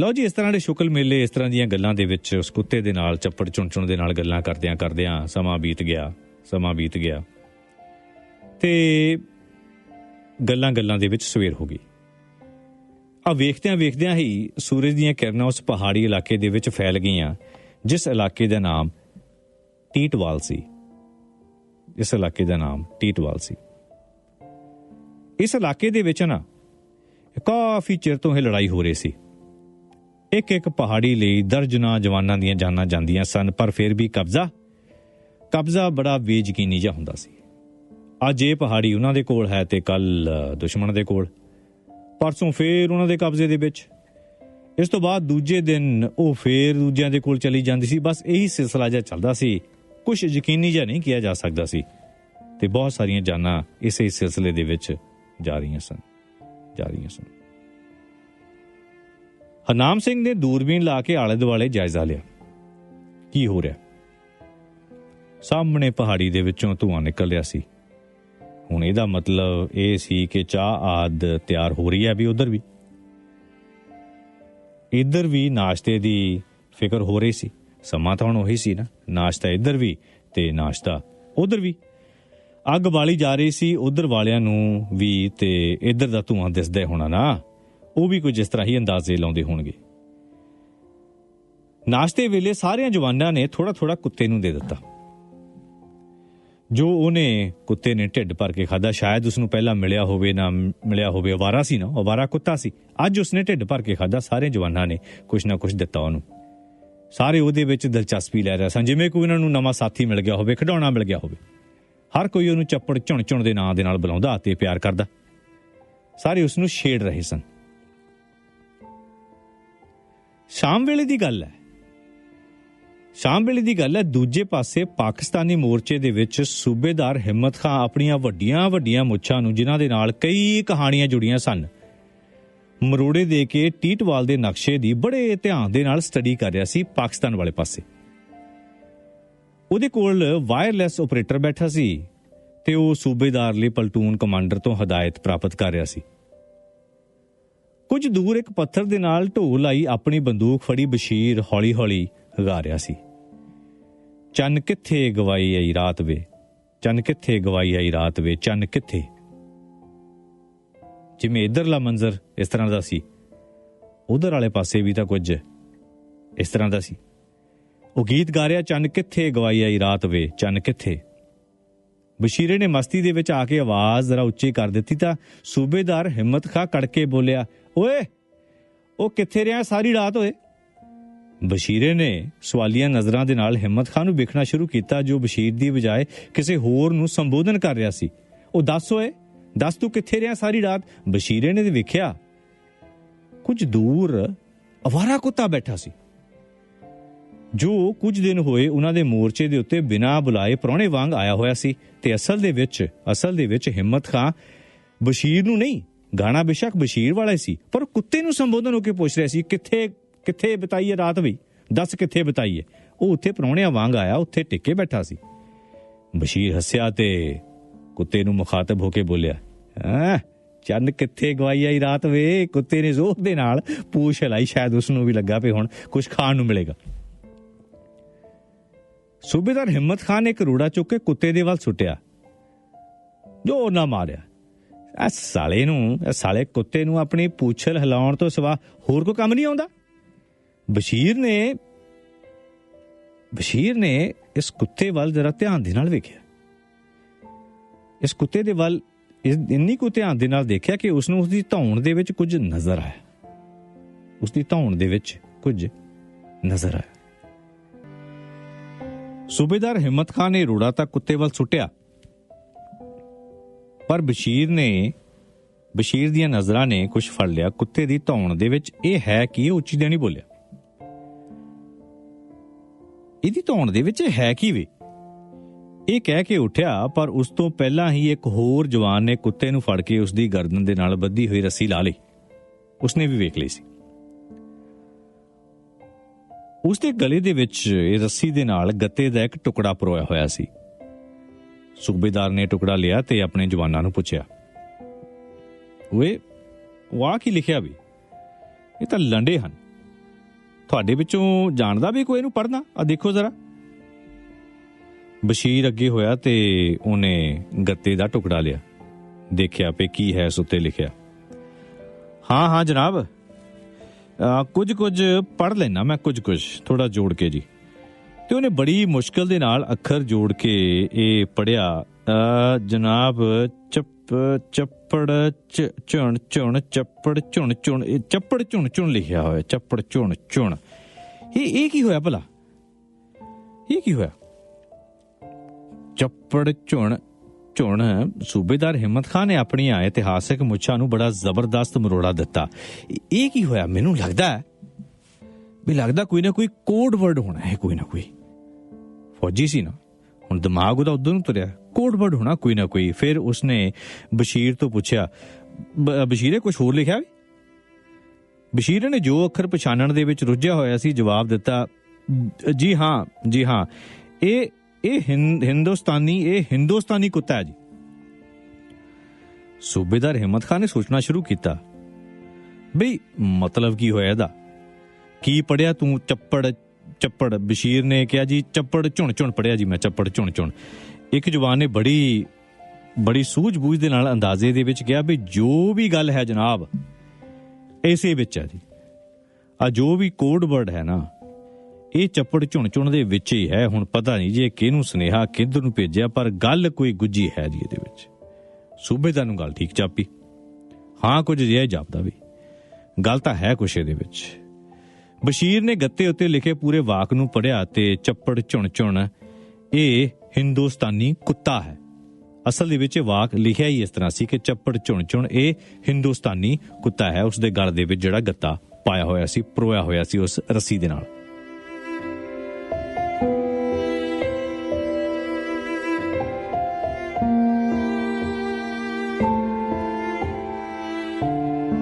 ਲਓ ਜੀ, ਇਸ ਤਰ੍ਹਾਂ ਦੇ ਸ਼ੁਕਲ ਮੇਲੇ, ਇਸ ਤਰ੍ਹਾਂ ਦੀਆਂ ਗੱਲਾਂ ਦੇ ਵਿੱਚ ਉਸ ਕੁੱਤੇ ਦੇ ਨਾਲ, ਚੱਪੜ ਚੁਣ ਚੁਣ ਦੇ ਨਾਲ ਗੱਲਾਂ ਕਰਦਿਆਂ ਕਰਦਿਆਂ ਸਮਾਂ ਬੀਤ ਗਿਆ, ਸਮਾਂ ਬੀਤ ਗਿਆ। ਤੇ ਗੱਲਾਂ ਗੱਲਾਂ ਦੇ ਵਿੱਚ ਸਵੇਰ ਹੋ ਗਈ। ਆ ਵੇਖਦਿਆਂ ਵੇਖਦਿਆਂ ਹੀ ਸੂਰਜ ਦੀਆਂ ਕਿਰਨਾਂ ਉਸ ਪਹਾੜੀ ਇਲਾਕੇ ਦੇ ਵਿੱਚ ਫੈਲ ਗਈਆਂ, ਜਿਸ ਇਲਾਕੇ ਦਾ ਨਾਮ ਟੀਟਵਾਲ ਸੀ। ਇਸ ਇਲਾਕੇ ਦਾ ਨਾਮ ਟੀਟਵਾਲ ਸੀ। ਇਸ ਇਲਾਕੇ ਦੇ ਵਿੱਚ ਨਾ ਕਾਫੀ ਚਿਰ ਤੋਂ ਇਹ ਲੜਾਈ ਹੋ ਰਹੀ ਸੀ। ਇੱਕ ਇੱਕ ਪਹਾੜੀ ਲਈ ਦਰਜਨਾ ਜਵਾਨਾਂ ਦੀਆਂ ਜਾਨਾਂ ਜਾਂਦੀਆਂ ਸਨ, ਪਰ ਫਿਰ ਵੀ ਕਬਜ਼ਾ ਕਬਜ਼ਾ ਬੜਾ ਬੇਯਕੀਨੀ ਜਿਹਾ ਹੁੰਦਾ ਸੀ। ਅੱਜ ਇਹ ਪਹਾੜੀ ਉਹਨਾਂ ਦੇ ਕੋਲ ਹੈ ਤੇ ਕੱਲ ਦੁਸ਼ਮਣ ਦੇ ਕੋਲ। ਪਰਸੋਂ ਫੇਰ ਉਹਨਾਂ ਦੇ ਕਬਜ਼ੇ ਦੇ ਵਿੱਚ। ਇਸ ਤੋਂ ਬਾਅਦ ਦੂਜੇ ਦਿਨ ਉਹ ਫੇਰ ਦੂਜਿਆਂ ਦੇ ਕੋਲ ਚਲੀ ਜਾਂਦੀ ਸੀ। ਬਸ ਇਹੀ ਸਿਲਸਿਲਾ ਜਿਹਾ ਚੱਲਦਾ ਸੀ। ਕੁਝ ਯਕੀਨੀ ਜਿਹਾ ਨਹੀਂ ਕਿਹਾ ਜਾ ਸਕਦਾ ਸੀ। ਤੇ ਬਹੁਤ ਸਾਰੀਆਂ ਜਾਨਾਂ ਇਸੇ ਸਿਲਸਿਲੇ ਦੇ ਵਿੱਚ ਜਾ ਰਹੀਆਂ ਸਨ। ਜਾ ਰਹੀਆਂ ਸਨ। ਹਰਨਾਮ ਸਿੰਘ ਨੇ ਦੂਰਬੀਨ ਲਾ ਕੇ ਆਲੇ ਦੁਆਲੇ ਜਾਇਜ਼ਾ ਲਿਆ। ਕੀ ਹੋ ਰਿਹਾ? ਸਾਹਮਣੇ ਪਹਾੜੀ ਦੇ ਵਿੱਚੋਂ ਧੂਆਂ ਨਿਕਲ ਰਿਹਾ ਸੀ। ਹੁਣ ਇਹਦਾ ਮਤਲਬ ਇਹ ਸੀ ਕਿ ਚਾਹ ਆਦ ਤਿਆਰ ਹੋ ਰਹੀ ਹੈ ਵੀ ਉਧਰ ਵੀ। ਇੱਧਰ ਵੀ ਨਾਸ਼ਤੇ ਦੀ ਫਿਕਰ ਹੋ ਰਹੀ ਸੀ। ਸਮਾਂ ਤਾਂ ਹੁਣ ਉਹੀ ਸੀ ਨਾ। ਨਾਸ਼ਤਾ ਇੱਧਰ ਵੀ ਤੇ ਨਾਸ਼ਤਾ ਉਧਰ ਵੀ। ਅੱਗ ਬਾਲੀ ਜਾ ਰਹੀ ਸੀ, ਉਧਰ ਵਾਲਿਆਂ ਨੂੰ ਵੀ ਤੇ ਇੱਧਰ ਦਾ ਧੂਆਂ ਦਿਸਦਾ ਹੋਣਾ ਨਾ। ਉਹ ਵੀ ਕੁਝ ਇਸ ਤਰ੍ਹਾਂ ਹੀ ਅੰਦਾਜ਼ੇ ਲਾਉਂਦੇ ਹੋਣਗੇ। ਨਾਸ਼ਤੇ ਵੇਲੇ ਸਾਰਿਆਂ ਜਵਾਨਾਂ ਨੇ ਥੋੜਾ ਥੋੜਾ ਕੁੱਤੇ ਨੂੰ ਦੇ ਦਿੱਤਾ। ਜੋ ਉਹਨੇ ਕੁੱਤੇ ਨੇ ਢਿੱਡ ਭਰ ਕੇ ਖਾਦਾ ਸ਼ਾਇਦ ਉਸ ਨੂੰ ਪਹਿਲਾਂ ਮਿਲਿਆ ਹੋਵੇ ਨਾ ਮਿਲਿਆ ਹੋਵੇ, ਅਵਾਰਾ ਸੀ ਨਾ, ਅਵਾਰਾ ਕੁੱਤਾ ਸੀ। ਅੱਜ ਉਸਨੇ ਢਿੱਡ ਭਰ ਕੇ ਖਾਦਾ ਸਾਰੇ ਜਵਾਨਾਂ ਨੇ ਕੁਛ ਨਾ ਕੁਛ ਦਿੱਤਾ ਉਹਨੂੰ। ਸਾਰੇ ਉਹਦੇ ਵਿੱਚ ਦਿਲਚਸਪੀ ਲੈ ਰਹੇ ਸਨ ਜਿਵੇਂ ਕੋਈ ਉਹਨਾਂ ਨੂੰ ਨਵਾਂ ਸਾਥੀ ਮਿਲ ਗਿਆ ਹੋਵੇ, ਖਿਡੌਣਾ ਮਿਲ ਗਿਆ ਹੋਵੇ। ਹਰ ਕੋਈ ਉਹਨੂੰ ਚੱਪੜ ਝੁਣ ਝੁਣ ਦੇ ਨਾਂ ਦੇ ਨਾਲ ਬੁਲਾਉਂਦਾ ਤੇ ਪਿਆਰ ਕਰਦਾ। ਸਾਰੇ ਉਸ ਨੂੰ ਛੇੜ ਰਹੇ ਸਨ। ਸ਼ਾਮ ਵੇਲੇ ਦੀ ਗੱਲ ਹੈ। ਸ਼ਾਮ ਵੇਲੇ ਦੀ ਗੱਲ ਹੈ, ਦੂਜੇ ਪਾਸੇ ਪਾਕਿਸਤਾਨੀ ਮੋਰਚੇ ਦੇ ਵਿੱਚ ਸੂਬੇਦਾਰ ਹਿੰਮਤ ਖਾਂ ਆਪਣੀਆਂ ਵੱਡੀਆਂ ਵੱਡੀਆਂ ਮੁੱਛਾਂ ਨੂੰ, ਜਿਨ੍ਹਾਂ ਦੇ ਨਾਲ ਕਈ ਕਹਾਣੀਆਂ ਜੁੜੀਆਂ ਸਨ। ਮਰੋੜੇ ਦੇ ਕੇ ਟੀਟਵਾਲ ਦੇ ਨਕਸ਼ੇ ਦੀ ਬੜੇ ਧਿਆਨ ਦੇ ਨਾਲ ਸਟੱਡੀ ਕਰ ਰਿਹਾ ਸੀ ਪਾਕਿਸਤਾਨ ਵਾਲੇ ਪਾਸੇ। ਉਹਦੇ ਕੋਲ ਵਾਇਰਲੈਸ ਆਪਰੇਟਰ ਬੈਠਾ ਸੀ ਤੇ ਉਹ ਸੂਬੇਦਾਰ ਲਈ ਪਲਟੂਨ ਕਮਾਂਡਰ ਤੋਂ ਹਦਾਇਤ ਪ੍ਰਾਪਤ ਕਰ ਰਿਹਾ ਸੀ। ਕੁਝ ਦੂਰ ਇੱਕ ਪੱਥਰ ਦੇ ਨਾਲ ਢੋਲ ਆਈ ਆਪਣੀ ਬੰਦੂਕ ਫੜੀ ਬਸ਼ੀਰ ਹੌਲੀ-ਹੌਲੀ ਗਾ ਰਿਹਾ ਸੀ। ਚੰਨ ਕਿੱਥੇ ਗਵਾਈ ਆਈ ਰਾਤ ਵੇ? ਚੰਨ ਕਿੱਥੇ ਗਵਾਈ ਆਈ ਰਾਤ ਵੇ? ਚੰਨ ਕਿੱਥੇ? ਜਿਵੇਂ ਇਧਰਲਾ ਮੰਜ਼ਰ ਇਸ ਤਰ੍ਹਾਂ ਦਾ ਸੀ, ਉਧਰ ਵਾਲੇ ਪਾਸੇ ਵੀ ਤਾਂ ਕੁਝ ਇਸ ਤਰ੍ਹਾਂ ਦਾ ਸੀ। ਉਹ ਗੀਤ ਗਾ ਰਿਹਾ, ਚੰਨ ਕਿੱਥੇ ਗਵਾਈ ਆਈ ਰਾਤ ਵੇ? ਚੰਨ ਕਿੱਥੇ? ਬਸ਼ੀਰੇ ਨੇ ਮਸਤੀ ਦੇ ਵਿੱਚ ਆ ਕੇ ਆਵਾਜ਼ ਜ਼ਰਾ ਉੱਚੀ ਕਰ ਦਿੱਤੀ ਤਾਂ ਸੂਬੇਦਾਰ ਹਿੰਮਤ ਖਾ ਕੜਕੇ ਬੋਲਿਆ, ਓਏ, ਉਹ ਕਿੱਥੇ ਰਿਹਾ? ਸਾਰੀ ਰਾਤ ਓਏ? ਬਸ਼ੀਰੇ ਨੇ ਸਵਾਲੀਆਂ ਨਜ਼ਰਾਂ ਦੇ ਨਾਲ ਹਿੰਮਤ ਖਾਨ ਨੂੰ ਵੇਖਣਾ ਸ਼ੁਰੂ ਕੀਤਾ, ਜੋ ਬਸ਼ੀਰ ਦੀ ਬਜਾਏ ਕਿਸੇ ਹੋਰ ਨੂੰ ਸੰਬੋਧਨ ਕਰ ਰਿਹਾ ਸੀ। ਉਹ ਦੱਸ ਓਏ, ਦੱਸ ਤੂੰ ਕਿੱਥੇ ਰਿਹਾ ਸਾਰੀ ਰਾਤ? ਬਸ਼ੀਰੇ ਨੇ ਵੇਖਿਆ, ਕੁਝ ਦੂਰ ਅਵਾਰਾ ਕੁੱਤਾ ਬੈਠਾ ਸੀ। ਜੋ ਕੁਝ ਦਿਨ ਹੋਏ ਉਹਨਾਂ ਦੇ ਮੋਰਚੇ ਦੇ ਉੱਤੇ ਬਿਨਾਂ ਬੁਲਾਏ ਪ੍ਰਾਹੁਣੇ ਵਾਂਗ ਆਇਆ ਹੋਇਆ ਸੀ ਤੇ ਅਸਲ ਦੇ ਵਿੱਚ, ਅਸਲ ਦੇ ਵਿੱਚ ਹਿੰਮਤ ਖਾਂ ਬਸ਼ੀਰ ਨੂੰ ਨਹੀਂ, ਗਾਣਾ ਬੇਸ਼ੱਕ ਬਸ਼ੀਰ ਵਾਲਾ ਸੀ, ਪਰ ਕੁੱਤੇ ਨੂੰ ਸੰਬੋਧਨ ਹੋ ਕੇ ਪੁੱਛ ਰਿਹਾ ਸੀ, ਕਿੱਥੇ ਕਿੱਥੇ ਬਿਤਾਈਏ ਰਾਤ ਵੀ? ਦੱਸ ਕਿੱਥੇ ਬਿਤਾਈਏ? ਉਹ ਉੱਥੇ ਪ੍ਰਾਹੁਣਿਆਂ ਵਾਂਗ ਆਇਆ, ਉੱਥੇ ਟਿੱਕੇ ਬੈਠਾ ਸੀ। ਬਸ਼ੀਰ ਹੱਸਿਆ ਤੇ ਕੁੱਤੇ ਨੂੰ ਮੁਖਾਤਬ ਹੋ ਕੇ ਬੋਲਿਆ, ਹਾਂ, ਚੰਨ ਕਿੱਥੇ ਗਵਾਈ ਆਈ ਰਾਤ ਵੇ? ਕੁੱਤੇ ਨੇ ਜ਼ੋਰ ਦੇ ਨਾਲ ਪੂਛ ਹਿਲਾਈ, ਸ਼ਾਇਦ ਉਸ ਨੂੰ ਵੀ ਲੱਗਾ ਪਈ ਹੁਣ ਕੁਝ ਖਾਣ ਨੂੰ ਮਿਲੇਗਾ। ਸੂਬੇਦਾਰ ਹਿੰਮਤ ਖਾਨ ਨੇ ਇੱਕ ਰੂੜਾ ਚੁੱਕ ਕੇ ਕੁੱਤੇ ਦੇ ਵੱਲ ਸੁੱਟਿਆ। ਜੋ ਨਾ ਮਾਰਿਆ। ਐ ਸਾਲੇ ਨੂੰ ਇਹ ਸਾਲੇ ਕੁੱਤੇ ਨੂੰ ਆਪਣੀ ਪੂਛਲ ਹਿਲਾਉਣ ਤੋਂ ਸਿਵਾ ਹੋਰ ਕੋਈ ਕੰਮ ਨਹੀਂ ਆਉਂਦਾ? ਬਸ਼ੀਰ ਨੇ ਬਸ਼ੀਰ ਨੇ ਇਸ ਕੁੱਤੇ ਵੱਲ ਜ਼ਰਾ ਧਿਆਨ ਦੇ ਨਾਲ ਵੇਖਿਆ। ਇਸ ਕੁੱਤੇ ਦੇ ਵੱਲ ਇੰਨੀ ਕੁ ਧਿਆਨ ਦੇ ਨਾਲ ਦੇਖਿਆ ਕਿ ਉਸ ਨੂੰ ਉਸ ਦੀ ਧੌਣ ਦੇ ਵਿੱਚ ਕੁਝ ਨਜ਼ਰ ਆਇਆ। ਉਸ ਦੀ ਧੌਣ ਦੇ ਵਿੱਚ ਕੁਝ ਨਜ਼ਰ ਆਇਆ। ਸੂਬੇਦਾਰ ਹਿੰਮਤ ਖਾਨ ਨੇ ਰੋੜਾ ਤਾਂ ਕੁੱਤੇ ਵੱਲ ਸੁੱਟਿਆ। ਪਰ ਬਸ਼ੀਰ ਨੇ, ਬਸ਼ੀਰ ਦੀਆਂ ਨਜ਼ਰਾਂ ਨੇ ਕੁਝ ਫੜ ਲਿਆ। ਕੁੱਤੇ ਦੀ ਧੌਣ ਦੇ ਵਿੱਚ ਇਹ ਹੈ ਕਿ ਇਹ ਉੱਚੀ ਦੇਣੀ ਬੋਲਿਆ। ਇਹਦੀ ਧੌਣ ਦੇ ਵਿੱਚ ਹੈ ਕੀ ਵੇ? ਇਹ ਕਹਿ ਕੇ ਉੱਠਿਆ, ਪਰ ਉਸ ਤੋਂ ਪਹਿਲਾਂ ਹੀ ਇੱਕ ਹੋਰ ਜਵਾਨ ਨੇ ਕੁੱਤੇ ਨੂੰ ਫੜ ਕੇ ਉਸ ਦੀ ਗਰਦਨ ਦੇ ਨਾਲ ਬੱਧੀ ਹੋਈ ਰੱਸੀ ਲਾ ਲਈ। ਉਸਨੇ ਵੀ ਵੇਖ ਲਈ ਸੀ। ਉਸ ਦੇ ਗਲੇ ਦੇ ਵਿੱਚ ਇਹ ਰੱਸੀ ਦੇ ਨਾਲ ਗੱਤੇ ਦਾ ਇੱਕ ਟੁਕੜਾ ਪਰੋਇਆ ਹੋਇਆ ਸੀ। ਸੂਬੇਦਾਰ ਨੇ ਟੁਕੜਾ ਲਿਆ ਤੇ ਆਪਣੇ ਜਵਾਨਾਂ ਨੂੰ ਪੁੱਛਿਆ, ਓਏ, ਵਾਹ ਕੀ ਲਿਖਿਆ ਵੀ? ਇਹ ਤਾਂ ਲੰਡੇ ਹਨ। ਤੁਹਾਡੇ ਵਿੱਚੋਂ ਜਾਣਦਾ ਵੀ ਕੋਈ ਇਹਨੂੰ ਪੜਨਾ ਆ ਦੇਖੋ ਜ਼ਰਾ। ਬਸ਼ੀਰ ਅੱਗੇ ਹੋਇਆ ਤੇ ਉਹਨੇ ਗੱਤੇ ਦਾ ਟੁਕੜਾ ਲਿਆ। ਦੇਖਿਆ ਪੇ ਕੀ ਹੈ ਇਸ ਉੱਤੇ ਲਿਖਿਆ। ਹਾਂ ਹਾਂ ਜਨਾਬ। ਕੁਝ ਕੁਝ ਪੜ ਲੈਣਾ ਮੈਂ ਕੁਝ ਕੁਝ ਥੋੜਾ ਜੋੜ ਕੇ ਜੀ। ਤੇ ਉਹਨੇ ਬੜੀ ਮੁਸ਼ਕਲ ਦੇ ਨਾਲ ਅੱਖਰ ਜੋੜ ਕੇ ਇਹ ਪੜਿਆ ਜਨਾਬ ਚੱਪ ਚੱਪੜ ਝੁਣ ਝੁਣ, ਚੱਪੜ, ਝੁਣ ਝੁਣ, ਇਹ ਚੱਪੜ, ਝੁਣ ਝੁਣ ਲਿਖਿਆ ਹੋਇਆ, ਚੱਪੜ, ਝੁਣ ਝੁਣ। ਇਹ ਇਹ ਕੀ ਹੋਇਆ ਭਲਾ? ਇਹ ਕੀ ਹੋਇਆ? ਚੱਪੜ, ਝੁਣ ਝੁਣ, ਸੂਬੇਦਾਰ ਹਿੰਮਤ ਖਾਨ ਨੇ ਆਪਣੀਆਂ ਇਤਿਹਾਸਕ ਮੁੱਛਾਂ ਨੂੰ ਬੜਾ ਜ਼ਬਰਦਸਤ ਮਰੋੜਾ ਦਿੱਤਾ। ਇਹ ਕੀ ਹੋਇਆ? ਮੈਨੂੰ ਲੱਗਦਾ ਹੈ ਵੀ ਲੱਗਦਾ ਕੋਈ ਨਾ ਕੋਈ ਕੋਡ ਵਰਡ ਹੋਣਾ ਹੈ, ਕੋਈ ਨਾ ਕੋਈ। ਫੌਜੀ ਸੀ ਨਾ। ਹੁਣ ਦਿਮਾਗ ਉਹਦਾ ਉਧਰ ਨੂੰ ਤੁਰਿਆ। ਕੋਡ ਹੋਣਾ ਕੋਈ ਨਾ ਕੋਈ। ਫਿਰ ਉਸਨੇ ਬਸ਼ੀਰ ਤੋਂ ਪੁੱਛਿਆ ਬਸ਼ੀਰੇ ਕੁਝ ਹੋਰ ਲਿਖਿਆ ਵੀ? ਬਸ਼ੀਰ ਨੇ ਜੋ ਅੱਖਰ ਪਛਾਣਨ ਦੇ ਵਿੱਚ ਰੁੱਝਿਆ ਹੋਇਆ ਸੀ ਜਵਾਬ ਦਿੱਤਾ, ਜੀ ਹਾਂ ਜੀ ਹਾਂ। ਇਹ ਇਹ ਹਿੰਦੁਸਤਾਨੀ ਇਹ ਹਿੰਦੁਸਤਾਨੀ ਕੁੱਤਾ ਹੈ ਜੀ। ਸੂਬੇਦਾਰ ਹਿੰਮਤ ਖਾਨ ਨੇ ਸੋਚਣਾ ਸ਼ੁਰੂ ਕੀਤਾ, ਬਈ, ਮਤਲਬ ਕੀ ਹੋਇਆ ਇਹਦਾ? ਕੀ ਪੜਿਆ ਤੂੰ? ਚੱਪੜ ਚੱਪੜ, ਬਸ਼ੀਰ ਨੇ ਕਿਹਾ ਜੀ, ਚੱਪੜ ਝੁਣ ਝੁਣ ਪੜਿਆ ਜੀ ਮੈਂ, ਚੱਪੜ ਝੁਣ ਝੁਣ। ਇੱਕ ਜਵਾਨ ਨੇ ਬੜੀ ਬੜੀ ਸੂਝ-ਬੂਝ ਦੇ ਨਾਲ ਅੰਦਾਜ਼ੇ ਦੇ ਵਿੱਚ ਕਿਹਾ ਵੀ ਜੋ ਵੀ ਗੱਲ ਹੈ ਜਨਾਬ, ਇਸੇ ਵਿੱਚ ਹੈ ਜੀ। ਆ ਜੋ ਵੀ ਕੋਡ ਵਰਡ ਹੈ ਨਾ, ਇਹ ਚੱਪੜ ਝੁਣ ਝੁਣ ਦੇ ਵਿੱਚ ਹੀ ਹੈ, ਹੁਣ ਪਤਾ ਨਹੀਂ ਜੀ ਇਹ ਕਿਹਨੂੰ ਸੁਨੇਹਾ, ਕਿੱਧਰ ਨੂੰ ਭੇਜਿਆ, ਪਰ ਗੱਲ ਕੋਈ ਗੁੱਜੀ ਹੈ ਜੀ ਇਹਦੇ ਵਿੱਚ। ਸੂਬੇਦਾਰ ਨੂੰ ਗੱਲ ਠੀਕ ਚਾਪੀ। ਹਾਂ, ਕੁਝ ਜਿਹਾ ਜਾਪਦਾ ਵੀ। ਗੱਲ ਤਾਂ ਹੈ ਕੁਛ ਇਹਦੇ ਵਿੱਚ। ਬਸ਼ੀਰ ਨੇ ਗੱਤੇ ਉੱਤੇ ਲਿਖੇ ਪੂਰੇ ਵਾਕ ਨੂੰ ਪੜ੍ਹਿਆ ਤੇ ਚੱਪੜ ਝੁਣ ਝੁਣ ਇਹ ਹਿੰਦੁਸਤਾਨੀ ਕੁੱਤਾ ਹੈ। ਅਸਲ ਦੇ ਵਿੱਚ ਇਹ ਵਾਕ ਲਿਖਿਆ ਹੀ ਇਸ ਤਰ੍ਹਾਂ ਸੀ ਕਿ ਚੱਪੜ ਝੁਣ ਝੁਣ ਇਹ ਹਿੰਦੁਸਤਾਨੀ ਕੁੱਤਾ ਹੈ। ਉਸ ਦੇ ਗਲ ਦੇ ਵਿੱਚ ਜਿਹੜਾ ਗੱਤਾ ਪਾਇਆ ਹੋਇਆ ਸੀ, ਪਰੋਇਆ ਹੋਇਆ ਸੀ ਉਸ ਰੱਸੀ ਦੇ ਨਾਲ।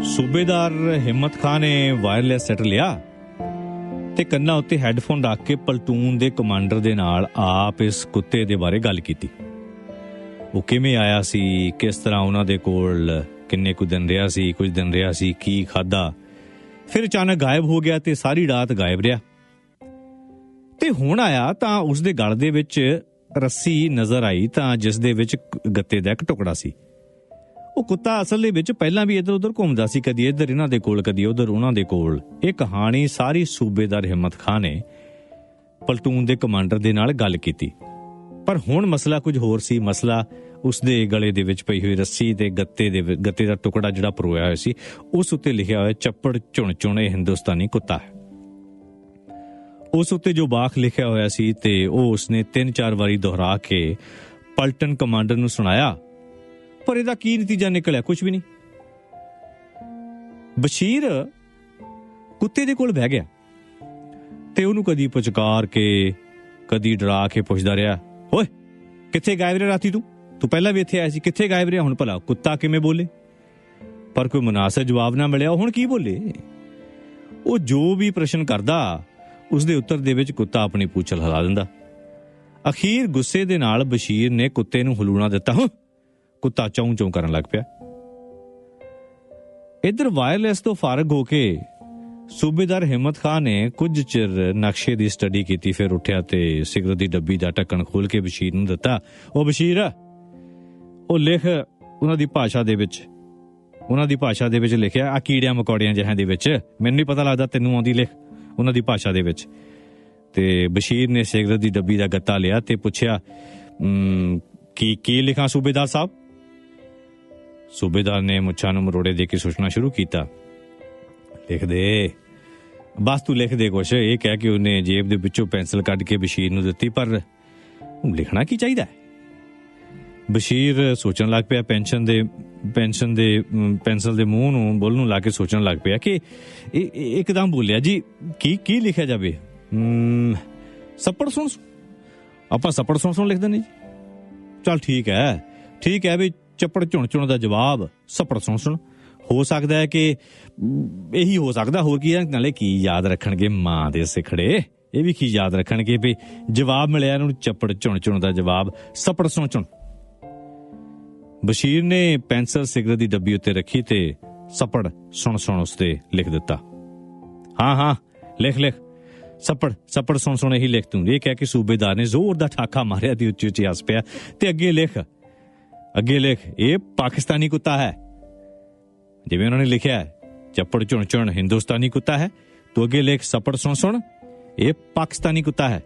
ਸੂਬੇਦਾਰ ਹਿੰਮਤ ਖਾਨ ਨੇ ਵਾਇਰਲੈਸ ਸੈਟ ਲਿਆ। ਤੇ ਕੰਨਾਂ ਉੱਤੇ ਹੈੱਡਫੋਨ ਰੱਖ ਕੇ ਪਲਟੂਨ ਦੇ ਕਮਾਂਡਰ ਦੇ ਨਾਲ ਆਪ ਇਸ ਕੁੱਤੇ ਦੇ ਬਾਰੇ ਗੱਲ ਕੀਤੀ। ਉਹ ਕਿਵੇਂ ਆਇਆ ਸੀ? ਕਿਸ ਤਰ੍ਹਾਂ ਉਹਨਾਂ ਦੇ ਕੋਲ ਕਿੰਨੇ ਕੁ ਦਿਨ ਰਿਹਾ ਸੀ? ਕੁਝ ਦਿਨ ਰਿਹਾ ਸੀ? ਕੀ ਖਾਦਾ ਫਿਰ ਅਚਾਨਕ ਗਾਇਬ ਹੋ ਗਿਆ ਤੇ ਸਾਰੀ ਰਾਤ ਗਾਇਬ ਰਿਹਾ। ਤੇ ਹੁਣ ਆਇਆ ਤਾਂ ਉਸ ਦੇ ਗਲ ਦੇ ਵਿੱਚ ਰੱਸੀ ਨਜ਼ਰ ਆਈ ਤਾਂ ਜਿਸ ਦੇ ਵਿੱਚ ਗੱਤੇ ਦਾ ਇੱਕ ਟੁਕੜਾ ਸੀ। ਉਹ ਕੁੱਤਾ ਅਸਲ ਦੇ ਵਿੱਚ ਪਹਿਲਾਂ ਵੀ ਇੱਧਰ ਉੱਧਰ ਘੁੰਮਦਾ ਸੀ, ਕਦੀ ਇੱਧਰ ਇਹਨਾਂ ਦੇ ਕੋਲ, ਕਦੀ ਉੱਧਰ ਉਹਨਾਂ ਦੇ ਕੋਲ। ਇਹ ਕਹਾਣੀ ਸਾਰੀ ਸੂਬੇਦਾਰ ਹਿੰਮਤ ਖਾਨ ਨੇ ਪਲਟੂਨ ਦੇ ਕਮਾਂਡਰ ਦੇ ਨਾਲ ਗੱਲ ਕੀਤੀ। ਪਰ ਹੁਣ ਮਸਲਾ ਕੁਝ ਹੋਰ ਸੀ, ਮਸਲਾ ਉਸ ਦੇ ਗਲੇ ਦੇ ਵਿੱਚ ਪਈ ਹੋਈ ਰੱਸੀ ਤੇ ਗੱਤੇ ਦੇ ਗੱਤੇ ਦਾ ਟੁਕੜਾ ਜਿਹੜਾ ਪਰੋਇਆ ਹੋਇਆ ਸੀ, ਉਸ ਉੱਤੇ ਲਿਖਿਆ ਹੋਇਆ ਚੱਪੜ ਚੁਣ ਚੁਣੇ ਹਿੰਦੁਸਤਾਨੀ ਕੁੱਤਾ ਹੈ। ਉਸ ਉੱਤੇ ਜੋ ਬਾਖ ਲਿਖਿਆ ਹੋਇਆ ਸੀ ਤੇ ਉਹ ਉਸਨੇ ਤਿੰਨ ਚਾਰ ਵਾਰੀ ਦੁਹਰਾ ਕੇ ਪਲਟਨ ਕਮਾਂਡਰ ਨੂੰ ਸੁਣਾਇਆ ਪਰ ਇਹਦਾ ਕੀ ਨਤੀਜਾ ਨਿਕਲਿਆ? ਕੁਝ ਵੀ ਨਹੀਂ। ਬਸ਼ੀਰ ਕੁੱਤੇ ਦੇ ਕੋਲ ਬਹਿ ਗਿਆ ਤੇ ਉਹਨੂੰ ਕਦੀ ਪੁਚਕਾਰ ਕੇ, ਕਦੀ ਡਰਾ ਕੇ ਪੁੱਛਦਾ ਰਿਹਾ, ਓਏ, ਕਿੱਥੇ ਗਾਇਬ ਰਿਹਾ ਰਾਤੀ ਤੂੰ? ਤੂੰ ਪਹਿਲਾਂ ਵੀ ਇੱਥੇ ਆਇਆ ਸੀ, ਕਿੱਥੇ ਗਾਇਬ ਰਿਹਾ? ਹੁਣ ਭਲਾ ਕੁੱਤਾ ਕਿਵੇਂ ਬੋਲੇ? ਪਰ ਕੋਈ ਮناسب ਜਵਾਬ ਨਾ ਮਿਲਿਆ। ਹੁਣ ਕੀ ਬੋਲੇ? ਉਹ ਜੋ ਵੀ ਪ੍ਰਸ਼ਨ ਕਰਦਾ ਉਸ ਦੇ ਉੱਤਰ ਦੇ ਵਿੱਚ ਕੁੱਤਾ ਆਪਣੀ ਪੂਛਲ ਹਲਾ ਦਿੰਦਾ। ਅਖੀਰ ਗੁੱਸੇ ਦੇ ਨਾਲ ਬਸ਼ੀਰ ਨੇ ਕੁੱਤੇ ਨੂੰ ਹਲੂਣਾ ਦਿੱਤਾ, ਹਾਂ ਕੁੱਤਾ ਚੌਂ ਚੌਂ ਕਰਨ ਲੱਗ ਪਿਆ। ਇਧਰ ਵਾਇਰਲੈਸ ਤੋਂ ਫਾਰਗ ਹੋ ਕੇ ਸੂਬੇਦਾਰ ਹਿੰਮਤ ਖਾਨ ਨੇ ਕੁਝ ਚਿਰ ਨਕਸ਼ੇ ਦੀ ਸਟੱਡੀ ਕੀਤੀ, ਫਿਰ ਉੱਠਿਆ ਤੇ ਸਿਗਰਟ ਦੀ ਡੱਬੀ ਦਾ ਢੱਕਣ ਖੋਲ ਕੇ ਬਸ਼ੀਰ ਨੂੰ ਦਿੱਤਾ। ਉਹ ਬਸ਼ੀਰ, ਉਹ ਲਿਖ ਉਹਨਾਂ ਦੀ ਭਾਸ਼ਾ ਦੇ ਵਿੱਚ, ਉਹਨਾਂ ਦੀ ਭਾਸ਼ਾ ਦੇ ਵਿੱਚ ਲਿਖਿਆ ਆ ਕੀੜਿਆਂ ਮਕੌੜਿਆਂ ਜਿਹਾਂ ਦੇ ਵਿੱਚ। ਮੈਨੂੰ ਨਹੀਂ ਪਤਾ ਲੱਗਦਾ ਤੈਨੂੰ ਆਉਂਦੀ ਲਿਖ ਉਹਨਾਂ ਦੀ ਭਾਸ਼ਾ ਦੇ ਵਿੱਚ। ਤੇ ਬਸ਼ੀਰ ਨੇ ਸਿਗਰਟ ਦੀ ਡੱਬੀ ਦਾ ਗੱਤਾ ਲਿਆ ਤੇ ਪੁੱਛਿਆ ਕੀ ਕੀ ਲਿਖਾਂ ਸੂਬੇਦਾਰ ਸਾਹਿਬ? ਸੂਬੇਦਾਰ ਨੇ ਮੁੱਛਾਂ ਨੂੰ ਮਰੋੜੇ ਦੇ ਕੇ ਸੋਚਣਾ ਸ਼ੁਰੂ ਕੀਤਾ। ਲਿਖ ਦੇ। ਬਸ ਤੂੰ ਲਿਖ ਦੇ ਕੁਛ। ਇਹ ਕਹਿ ਕੇ ਉਹਨੇ ਜੇਬ ਦੇ ਵਿੱਚੋਂ ਪੈਨਸਲ ਕੱਢ ਕੇ ਬਸ਼ੀਰ ਨੂੰ ਦਿੱਤੀ, ਪਰ ਲਿਖਣਾ ਕੀ ਚਾਹੀਦਾ ਬਸ਼ੀਰ ਸੋਚਣ ਲੱਗ ਪਿਆ, ਪੈਨਸ਼ਨ ਦੇ ਪੈਨਸ਼ਨ ਦੇ ਪੈਨਸਲ ਦੇ ਮੂੰਹ ਨੂੰ, ਬੁੱਲ ਨੂੰ ਲਾ ਕੇ ਸੋਚਣ ਲੱਗ ਪਿਆ ਕਿ ਇਹ ਇੱਕਦਮ ਬੋਲਿਆ ਜੀ, ਕੀ ਕੀ ਲਿਖਿਆ ਜਾਵੇ? ਸੱਪੜ ਸੁਣ ਆਪਾਂ ਸੱਪੜ ਸੁਣ ਸੁਣ ਲਿਖ ਦਿੰਦੇ ਜੀ। ਚਲ ਠੀਕ ਹੈ। ਠੀਕ ਹੈ ਵੀ ਚੱਪੜ ਝੁਣ ਝੁਣ ਦਾ ਜਵਾਬ ਸੱਪੜ ਸੁਣ ਸੁਣ। ਹੋ ਸਕਦਾ ਹੈ ਕਿ ਇਹੀ ਹੋ ਸਕਦਾ, ਹੋਰ ਕੀ ਹੈ? ਨਾਲੇ ਕੀ ਯਾਦ ਰੱਖਣਗੇ ਮਾਂ ਦੇ ਸਿਖੜੇ? ਇਹ ਵੀ ਕੀ ਯਾਦ ਰੱਖਣਗੇ ਵੀ ਜਵਾਬ ਮਿਲਿਆ ਇਹਨੂੰ ਚੱਪੜ ਝੁਣ ਝੁਣ ਦਾ ਜਵਾਬ ਸੱਪੜ ਸੁਣ ਸੁਣ। ਬਸ਼ੀਰ ਨੇ ਪੈਨਸਲ ਸਿਗਰਟ ਦੀ ਡੱਬੀ ਉੱਤੇ ਰੱਖੀ ਤੇ ਸੱਪੜ ਸੁਣ ਸੁਣ ਉਸਤੇ ਲਿਖ ਦਿੱਤਾ। ਹਾਂ ਹਾਂ, ਲਿਖ ਲਿਖ। ਸੱਪੜ ਸੱਪੜ ਸੁਣ ਸੁਣ ਹੀ ਲਿਖ ਤੂੰ। ਇਹ ਕਹਿ ਕੇ ਸੂਬੇਦਾਰ ਨੇ ਜ਼ੋਰ ਦਾ ਠਾਕਾ ਮਾਰਿਆ ਤੇ ਉੱਚੀ ਉੱਚੀ ਹੱਸ ਪਿਆ। ਤੇ ਅੱਗੇ ਲਿਖ ਅੱਗੇ ਲਿਖ, ਇਹ ਪਾਕਿਸਤਾਨੀ ਕੁੱਤਾ ਹੈ। ਜਿਵੇਂ ਉਹਨਾਂ ਨੇ ਲਿਖਿਆ ਹੈ, ਚੱਪੜ ਝੁਣ ਝੁਣ ਹਿੰਦੁਸਤਾਨੀ ਕੁੱਤਾ ਹੈ। ਤੋ ਅੱਗੇ ਲਿਖ, ਸੱਪੜ ਸੁਣ ਸੁਣ, ਇਹ ਪਾਕਿਸਤਾਨੀ ਕੁੱਤਾ ਹੈ।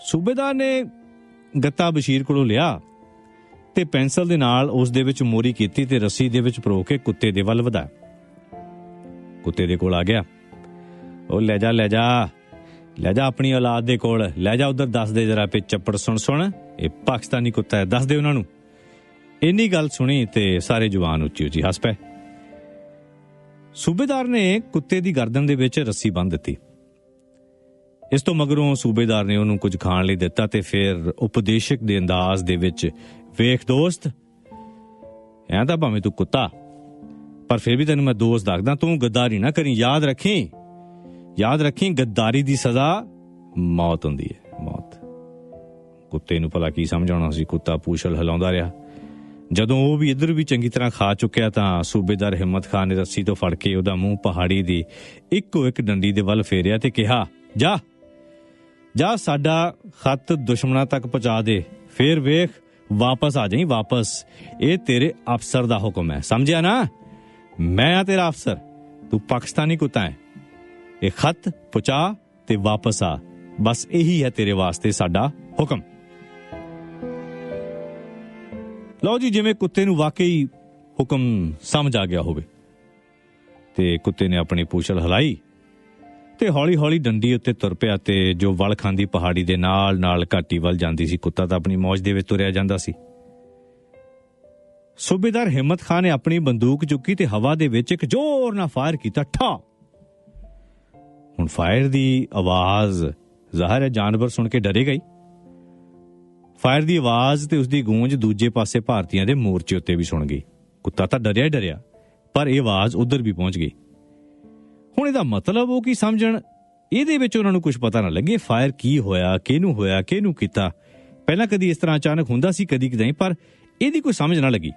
ਸੂਬੇਦਾਰ ਨੇ ਗੱਤਾ ਬਸ਼ੀਰ ਕੋਲੋਂ ਲਿਆ ਤੇ ਪੈਨਸਲ ਦੇ ਨਾਲ ਉਸ ਦੇ ਵਿੱਚ ਮੋਰੀ ਕੀਤੀ ਤੇ ਰੱਸੀ ਦੇ ਵਿੱਚ ਪਰੋ ਕੇ ਕੁੱਤੇ ਦੇ ਵੱਲ ਵਧਾਇਆ। ਕੁੱਤੇ ਦੇ ਕੋਲ ਆ ਗਿਆ। ਉਹ, ਲੈ ਜਾ ਲੈ ਜਾ ਲੈ ਜਾ ਆਪਣੀ ਔਲਾਦ ਦੇ ਕੋਲ, ਲੈ ਜਾ ਉਧਰ ਦੱਸ ਦੇ ਜਰਾ ਪੇ ਚੱਪੜ ਸੁਣ ਸੁਣ। ਇਹ ਪਾਕਿਸਤਾਨੀ ਕੁੱਤਾ ਹੈ, ਦੱਸ ਦੇ ਉਹਨਾਂ ਨੂੰ। ਇੰਨੀ ਗੱਲ ਸੁਣੀ ਤੇ ਸਾਰੇ ਜਵਾਨ ਉੱਚੀ ਉੱਚੀ ਹੱਸ ਪਏ। ਸੂਬੇਦਾਰ ਨੇ ਕੁੱਤੇ ਦੀ ਗਰਦਨ ਦੇ ਵਿੱਚ ਰੱਸੀ ਬੰਨ੍ਹ ਦਿੱਤੀ। ਇਸ ਤੋਂ ਮਗਰੋਂ ਸੂਬੇਦਾਰ ਨੇ ਉਹਨੂੰ ਕੁਝ ਖਾਣ ਲਈ ਦਿੱਤਾ ਤੇ ਫਿਰ ਉਪਦੇਸ਼ਕ ਦੇ ਅੰਦਾਜ਼ ਦੇ ਵਿੱਚ, ਵੇਖ ਦੋਸਤ, ਐਂ ਤਾਂ ਭਾਵੇਂ ਤੂੰ ਕੁੱਤਾ, ਪਰ ਫਿਰ ਵੀ ਤੈਨੂੰ ਮੈਂ ਦੋਸਤ ਦੱਸਦਾ ਤੂੰ ਗੱਦਾਰੀ ਨਾ ਕਰੀ, ਯਾਦ ਰੱਖੀ। ਯਾਦ ਰੱਖੀ, ਗੱਦਾਰੀ ਦੀ ਸਜ਼ਾ ਮੌਤ ਹੁੰਦੀ ਹੈ, ਮੌਤ। ਕੁੱਤੇ ਨੂੰ ਭਲਾ ਕੀ ਸਮਝਾਉਣਾ ਸੀ? ਕੁੱਤਾ ਪੂਛਲ ਹਿਲਾਉਂਦਾ ਰਿਹਾ। ਜਦੋਂ ਉਹ ਵੀ ਇੱਧਰ ਵੀ ਚੰਗੀ ਤਰ੍ਹਾਂ ਖਾ ਚੁੱਕਿਆ ਤਾਂ ਸੂਬੇਦਾਰ ਹਿੰਮਤ ਖਾਨ ਨੇ ਰੱਸੀ ਤੋਂ ਫੜ ਕੇ ਉਹਦਾ ਮੂੰਹ ਪਹਾੜੀ ਦੀ ਇੱਕੋ ਇੱਕ ਡੰਡੀ ਦੇ ਵੱਲ ਫੇਰਿਆ ਤੇ ਕਿਹਾ, ਜਾ ਜਾ ਸਾਡਾ ਖੱਤ ਦੁਸ਼ਮਣਾਂ ਤੱਕ ਪਹੁੰਚਾ ਦੇ। ਫੇਰ ਵੇਖ, ਵਾਪਸ ਆ ਜਾਈਂ, ਵਾਪਸ। ਇਹ ਤੇਰੇ ਅਫਸਰ ਦਾ ਹੁਕਮ ਹੈ। ਸਮਝਿਆ ਨਾ? ਮੈਂ ਆ ਤੇਰਾ ਅਫਸਰ। ਤੂੰ ਪਾਕਿਸਤਾਨੀ ਕੁੱਤਾ ਹੈ। ਇਹ ਖਤ ਪਹੁੰਚਾ ਤੇ ਵਾਪਸ ਆ। ਬਸ ਇਹੀ ਹੈ ਤੇਰੇ ਵਾਸਤੇ ਸਾਡਾ ਹੁਕਮ। ਲਓ ਜੀ, ਜਿਵੇਂ ਕੁੱਤੇ ਨੂੰ ਵਾਕਈ ਹੁਕਮ ਸਮਝ ਆ ਗਿਆ ਹੋਵੇ। ਤੇ ਕੁੱਤੇ ਨੇ ਆਪਣੀ ਪੂਛਲ ਹਲਾਈ ਤੇ ਹੌਲੀ-ਹੌਲੀ ਡੰਡੀ ਉੱਤੇ ਤੁਰ ਪਿਆ ਤੇ ਜੋ ਵਲ ਖਾਂਦੀ ਪਹਾੜੀ ਦੇ ਨਾਲ-ਨਾਲ ਘਾਟੀ ਵੱਲ ਜਾਂਦੀ ਸੀ, ਕੁੱਤਾ ਤਾਂ ਆਪਣੀ ਮੌਜ ਦੇ ਵਿੱਚ ਤੁਰਿਆ ਜਾਂਦਾ ਸੀ। ਸੂਬੇਦਾਰ ਹਿੰਮਤ ਖਾਨ ਨੇ ਆਪਣੀ ਬੰਦੂਕ ਚੁੱਕੀ ਤੇ ਹਵਾ ਦੇ ਵਿੱਚ ਇੱਕ ਜ਼ੋਰ ਨਾਲ ਫਾਇਰ ਕੀਤਾ ਠਾ ਹੁਣ ਫਾਇਰ ਦੀ ਆਵਾਜ਼ ਜ਼ਾਹਿਰ ਹੈ, ਜਾਨਵਰ ਸੁਣ ਕੇ ਡਰੇ ਗਈ। ਫਾਇਰ ਦੀ ਆਵਾਜ਼ ਤੇ ਉਸ ਦੀ ਗੂੰਜ ਦੂਜੇ ਪਾਸੇ ਭਾਰਤੀਆਂ ਦੇ ਮੋਰਚੇ ਉੱਤੇ ਵੀ ਸੁਣ ਗਈ। ਕੁੱਤਾ ਤਾਂ ਡਰਿਆ ਹੀ ਡਰਿਆ, ਪਰ ਇਹ ਆਵਾਜ਼ ਉਧਰ ਵੀ ਪਹੁੰਚ ਗਈ। ਹੁਣ ਇਹਦਾ ਮਤਲਬ ਉਹ ਕੀ ਸਮਝਣ? ਇਹਦੇ ਵਿੱਚ ਉਹਨਾਂ ਨੂੰ ਕੁਝ ਪਤਾ ਨਾ ਲੱਗੇ, ਫਾਇਰ ਕੀ ਹੋਇਆ, ਕਿਹਨੂੰ ਹੋਇਆ, ਕਿਹਨੂੰ ਕੀਤਾ। ਪਹਿਲਾਂ ਕਦੀ ਇਸ ਤਰ੍ਹਾਂ ਅਚਾਨਕ ਹੁੰਦਾ ਸੀ, ਕਦੀ ਕਦਾਈ ਪਰ ਇਹਦੀ ਕੋਈ ਸਮਝ ਨਾ ਲੱਗੀ।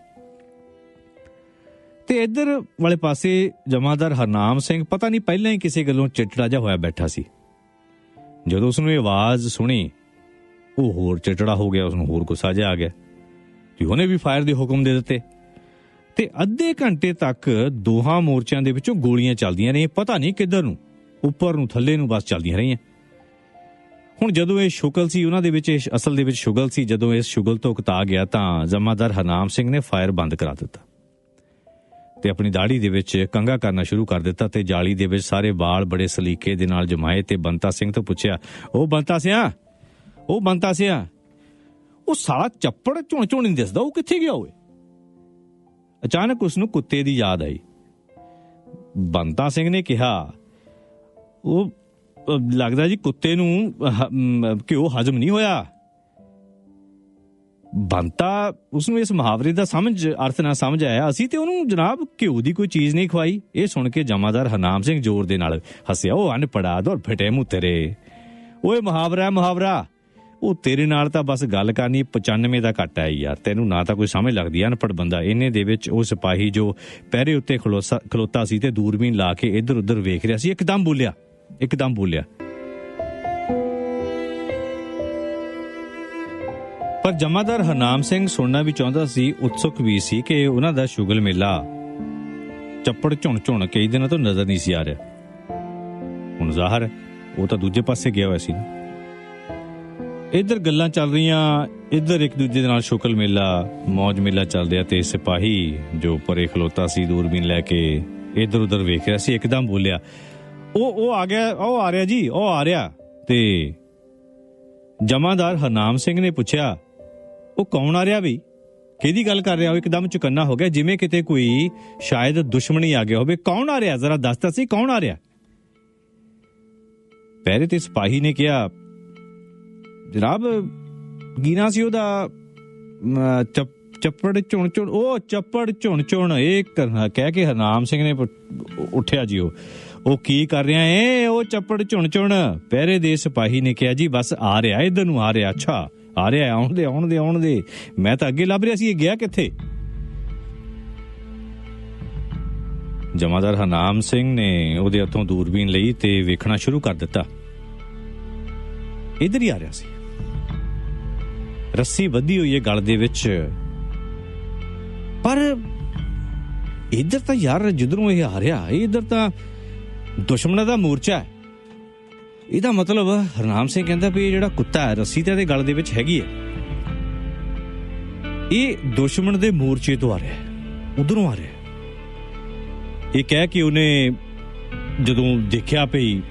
ਤੇ ਇੱਧਰ ਵਾਲੇ ਪਾਸੇ ਜਮਾਦਾਰ ਹਰਨਾਮ ਸਿੰਘ ਪਤਾ ਨਹੀਂ ਪਹਿਲਾਂ ਹੀ ਕਿਸੇ ਗੱਲੋਂ ਚਿੜਚਿੜਾ ਜਿਹਾ ਹੋਇਆ ਬੈਠਾ ਸੀ। ਜਦੋਂ ਉਸ ਨੂੰ ਇਹ ਆਵਾਜ਼ ਸੁਣੀ, ਉਹ ਹੋਰ ਚਿੜਚਿੜਾ ਹੋ ਗਿਆ ਉਸ ਨੂੰ ਹੋਰ ਗੁੱਸਾ ਜਿਹਾ ਆ ਗਿਆ। ਕਿ ਉਹਨੇ ਵੀ ਫਾਇਰ ਦੇ ਹੁਕਮ ਦੇ ਦਿੱਤੇ। ਤੇ ਅੱਧੇ ਘੰਟੇ ਤੱਕ ਦੋਹਾਂ ਮੋਰਚਿਆਂ ਦੇ ਵਿੱਚੋਂ ਗੋਲੀਆਂ ਚੱਲਦੀਆਂ ਰਹੀਆਂ, ਪਤਾ ਨਹੀਂ ਕਿੱਧਰ ਨੂੰ, ਉੱਪਰ ਨੂੰ, ਥੱਲੇ ਨੂੰ ਬਸ ਚੱਲਦੀਆਂ ਰਹੀਆਂ। ਹੁਣ ਜਦੋਂ ਇਹ ਸ਼ੁਗਲ ਸੀ, ਉਹਨਾਂ ਦੇ ਵਿੱਚ ਇਹ ਅਸਲ ਦੇ ਵਿੱਚ ਸ਼ੁਗਲ ਸੀ, ਜਦੋਂ ਇਸ ਸ਼ੁਗਲ ਤੋਂ ਉਕਤਾ ਗਿਆ ਤਾਂ ਜਮਾਦਾਰ ਹਰਨਾਮ ਸਿੰਘ ਨੇ ਫਾਇਰ ਬੰਦ ਕਰਾ ਦਿੱਤਾ। ਤੇ ਆਪਣੀ ਦਾੜੀ ਦੇ ਵਿੱਚ ਕੰਗਾ ਕਰਨਾ ਸ਼ੁਰੂ ਕਰ ਦਿੱਤਾ ਤੇ ਜਾਲੀ ਦੇ ਵਿੱਚ ਸਾਰੇ ਵਾਲ ਬੜੇ ਸਲੀਕੇ ਦੇ ਨਾਲ ਜਮਾਏ ਤੇ ਬੰਤਾ ਸਿੰਘ ਤੋਂ ਪੁੱਛਿਆ, ਉਹ ਬੰਤਾ ਸਿਆ? ਉਹ ਬੰਤਾ ਸਿਆ? ਉਹ ਸਾਲਾ ਚੱਪੜ ਝੁਣ ਝੁਣ ਨਹੀਂ ਦਿਸਦਾ, ਉਹ ਕਿੱਥੇ ਗਿਆ ਓਏ? ਅਚਾਨਕ ਉਸ ਨੂੰ ਕੁੱਤੇ ਦੀ ਯਾਦ ਆਈ। ਬੰਤਾ ਸਿੰਘ ਨੇ ਕਿਹਾ, ਉਹ ਲੱਗਦਾ ਜੀ ਕੁੱਤੇ ਨੂੰ ਘਿਓ ਹਜਮ ਨਹੀਂ ਹੋਇਆ। ਬੰਤਾ ਉਸ ਨੂੰ ਇਸ ਮੁਹਾਵਰੇ ਦਾ ਸਮਝ, ਅਰਥ ਨਾ ਸਮਝ ਆਇਆ। ਅਸੀਂ ਤੇ ਉਹਨੂੰ ਜਨਾਬ ਘਿਓ ਦੀ ਕੋਈ ਚੀਜ਼ ਨਹੀਂ ਖਵਾਈ। ਇਹ ਸੁਣ ਕੇ ਜਮਾਦਾਰ ਹਨਾਮ ਸਿੰਘ ਜ਼ੋਰ ਦੇ ਨਾਲ ਹੱਸਿਆ ਉਹ ਅਨਪੜਾ ਦੋਰ ਫਟੇ ਮੂੰਹ ਤੇਰੇ। ਓਏ ਮੁਹਾਵਰਾ ਮੁਹਾਵਰਾ, ਉਹ ਤੇਰੇ ਨਾਲ ਤਾਂ ਬਸ ਗੱਲ ਕਰਨੀ 95 ਦਾ ਘੱਟ ਹੈ ਯਾਰ। ਤੈਨੂੰ ਨਾ ਤਾਂ ਕੋਈ ਸਮਝ ਲੱਗਦੀ ਹੈ ਅਨਪੜ ਬੰਦਾ। ਇਹਨੇ ਦੇ ਵਿੱਚ ਉਹ ਸਿਪਾਹੀ ਜੋ ਪਹਿਰੇ ਉੱਤੇ ਖਲੋਸਾ, ਖਲੋਤਾ ਸੀ ਤੇ ਦੂਰਬੀਨ ਲਾ ਕੇ ਇੱਧਰ ਉੱਧਰ ਵੇਖ ਰਿਹਾ ਸੀ, ਇੱਕਦਮ ਬੋਲਿਆ ਇੱਕਦਮ ਬੋਲਿਆ। ਜਮਾਦਾਰ ਹਰਨਾਮ ਸਿੰਘ ਸੁਣਨਾ ਵੀ ਚਾਹੁੰਦਾ ਸੀ, ਉਤਸੁਕ ਵੀ ਸੀ ਕਿ ਉਹਨਾਂ ਦਾ ਸ਼ੁਗਲ ਮੇਲਾ ਚੱਪੜ ਝੁਣ ਝੁਣ ਕਈ ਦਿਨਾਂ ਤੋਂ ਨਜ਼ਰ ਨਹੀਂ ਸੀ ਆ ਰਿਹਾ। ਹੁਣ ਜ਼ਾਹਰ, ਉਹ ਤਾਂ ਦੂਜੇ ਪਾਸੇ ਗਿਆ ਹੋਇਆ ਸੀ ਨਾ। ਇੱਧਰ ਗੱਲਾਂ ਚੱਲ ਰਹੀਆਂ, ਇੱਧਰ ਇੱਕ ਦੂਜੇ ਦੇ ਨਾਲ ਸ਼ੁਕਲ ਮੇਲਾ, ਮੌਜ ਮੇਲਾ ਚੱਲ ਰਿਹਾ ਤੇ ਸਿਪਾਹੀ ਜੋ ਪਰੇ ਖਲੋਤਾ ਸੀ, ਦੂਰਬੀਨ ਲੈ ਕੇ ਇੱਧਰ ਉੱਧਰ ਵੇਖ ਰਿਹਾ ਸੀ, ਇੱਕਦਮ ਬੋਲਿਆ, ਉਹ ਉਹ ਆ ਗਿਆ, ਉਹ ਆ ਰਿਹਾ ਜੀ, ਉਹ ਆ ਰਿਹਾ। ਤੇ ਜਮਾਦਾਰ ਹਰਨਾਮ ਸਿੰਘ ਨੇ ਪੁੱਛਿਆ ਉਹ ਕੌਣ ਆ ਰਿਹਾ ਬਈ ਕਿਹਦੀ ਗੱਲ ਕਰ ਰਿਹਾ ਉਹ? ਇੱਕਦਮ ਚੁਕੰਨਾ ਹੋ ਗਿਆ। ਜਿਵੇਂ ਕਿਤੇ ਕੋਈ ਸ਼ਾਇਦ ਦੁਸ਼ਮਣੀ ਆ ਗਿਆ ਹੋਵੇ ਕੌਣ ਆ ਰਿਹਾ? ਜ਼ਰਾ ਦੱਸ ਤਾਂ ਸੀ ਕੌਣ ਆ ਰਿਹਾ? ਪਹਿਰੇ ਤੇ ਸਿਪਾਹੀ ਨੇ ਕਿਹਾ ਜਨਾਬ ਗੀਨਾ ਸੀ ਉਹਦਾ ਅਮ, ਚੱਪੜ ਝੁਣ ਝੁਣ ਉਹ ਚੱਪੜ ਝੁਣ ਝੁਣ ਇਹ ਕਹਿ ਕੇ ਹਰਨਾਮ ਸਿੰਘ ਨੇ ਉੱਠਿਆ ਜੀ ਉਹ। ਉਹ ਕੀ ਕਰ ਰਿਹਾ ਏ? ਉਹ ਚੱਪੜ ਝੁਣ ਝੁਣ ਪਹਿਰੇ ਦੇ ਸਿਪਾਹੀ ਨੇ ਕਿਹਾ ਜੀ ਬਸ ਆ ਰਿਹਾ ਇਧਰ ਨੂੰ ਆ ਰਿਹਾ ਅੱਛਾ। ਆ ਰਿਹਾ ਆਉਣ ਦੇ ਆਉਣ ਦੇ ਆਉਣ ਦੇ। ਮੈਂ ਤਾਂ ਅੱਗੇ ਲੱਭ ਰਿਹਾ ਸੀ, ਇਹ ਗਿਆ ਕਿੱਥੇ? ਜਮਾਦਾਰ ਹਰਨਾਮ ਸਿੰਘ ਨੇ ਉਹਦੇ ਹੱਥੋਂ ਦੂਰਬੀਨ ਲਈ ਤੇ ਵੇਖਣਾ ਸ਼ੁਰੂ ਕਰ ਦਿੱਤਾ। ਇਧਰ ਹੀ ਆ ਰਿਹਾ ਸੀ। ਰੱਸੀ ਬੱਧੀ ਹੋਈ ਹੈ ਗਲ ਦੇ ਵਿੱਚ। ਪਰ ਇਧਰ ਤਾਂ ਯਾਰ ਜਿੱਧਰੋਂ ਇਹ ਆ ਰਿਹਾ, ਇਧਰ ਤਾਂ ਦੁਸ਼ਮਣਾਂ ਦਾ ਮੋਰਚਾ ਹੈ। ਇਹਦਾ ਮਤਲਬ ਹਰਨਾਮ ਸਿੰਘ ਕਹਿੰਦਾ ਵੀ ਇਹ ਜਿਹੜਾ ਕੁੱਤਾ ਹੈ, ਰੱਸੀ ਤਾਂ ਇਹਦੇ ਗਲ ਦੇ ਵਿੱਚ ਹੈਗੀ ਹੈ। ਇਹ ਦੁਸ਼ਮਣ ਦੇ ਮੋਰਚੇ ਤੋਂ ਆ ਰਿਹਾ ਹੈ, ਉਧਰੋਂ ਆ ਰਿਹਾ ਹੈ। ਇਹ ਕਹਿ ਕੇ ਉਹਨੇ ਜਦੋਂ ਦੇਖਿਆ ਭਈ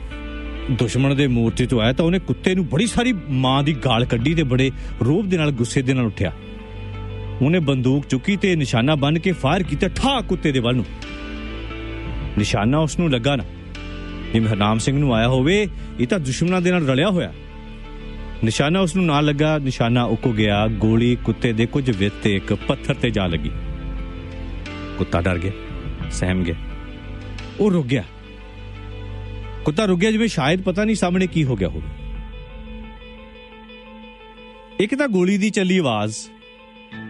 ਦੁਸ਼ਮਣ ਦੇ ਮੋਰਚੇ ਤੋਂ ਆਇਆ ਤਾਂ ਉਹਨੇ ਕੁੱਤੇ ਨੂੰ ਬੜੀ ਸਾਰੀ ਮਾਂ ਦੀ ਗਾਲ ਕੱਢੀ ਤੇ ਬੜੇ ਰੋਬ ਦੇ ਨਾਲ, ਗੁੱਸੇ ਦੇ ਨਾਲ ਉੱਠਿਆ। ਉਹਨੇ ਬੰਦੂਕ ਚੁੱਕੀ ਤੇ ਨਿਸ਼ਾਨਾ ਬੰਨ ਕੇ ਫਾਇਰ ਕੀਤਾ ਠਾ ਕੁੱਤੇ ਦੇ ਵੱਲ ਨੂੰ। ਨਿਸ਼ਾਨਾ ਉਸ ਨੂੰ ਲੱਗਾ ਨਾ। ਜਿਵੇਂ ਹਰਨਾਮ ਸਿੰਘ ਨੂੰ ਆਇਆ ਹੋਵੇ, ਇਹ ਤਾਂ ਦੁਸ਼ਮਣਾਂ ਦੇ ਨਾਲ ਰਲਿਆ ਹੋਇਆ। ਨਿਸ਼ਾਨਾ ਉਸ ਨੂੰ ਨਾ ਲੱਗਾ, ਨਿਸ਼ਾਨਾ ਉੱਕ ਗਿਆ, ਗੋਲੀ ਕੁੱਤੇ ਦੇ ਕੁਝ ਵਿੱਤ ਤੇ ਇੱਕ ਪੱਥਰ ਤੇ ਜਾ ਲੱਗੀ। ਕੁੱਤਾ ਡਰ ਗਿਆ, ਸਹਿਮ ਗਿਆ। ਉਹ ਰੁਕ ਗਿਆ। ਕੁੱਤਾ ਰੁਕ ਗਿਆ ਜਿਵੇਂ ਸ਼ਾਇਦ ਪਤਾ ਨਹੀਂ ਸਾਹਮਣੇ ਕੀ ਹੋ ਗਿਆ ਹੋਵੇ। ਇੱਕ ਤਾਂ ਗੋਲੀ ਦੀ ਚੱਲੀ ਆਵਾਜ਼।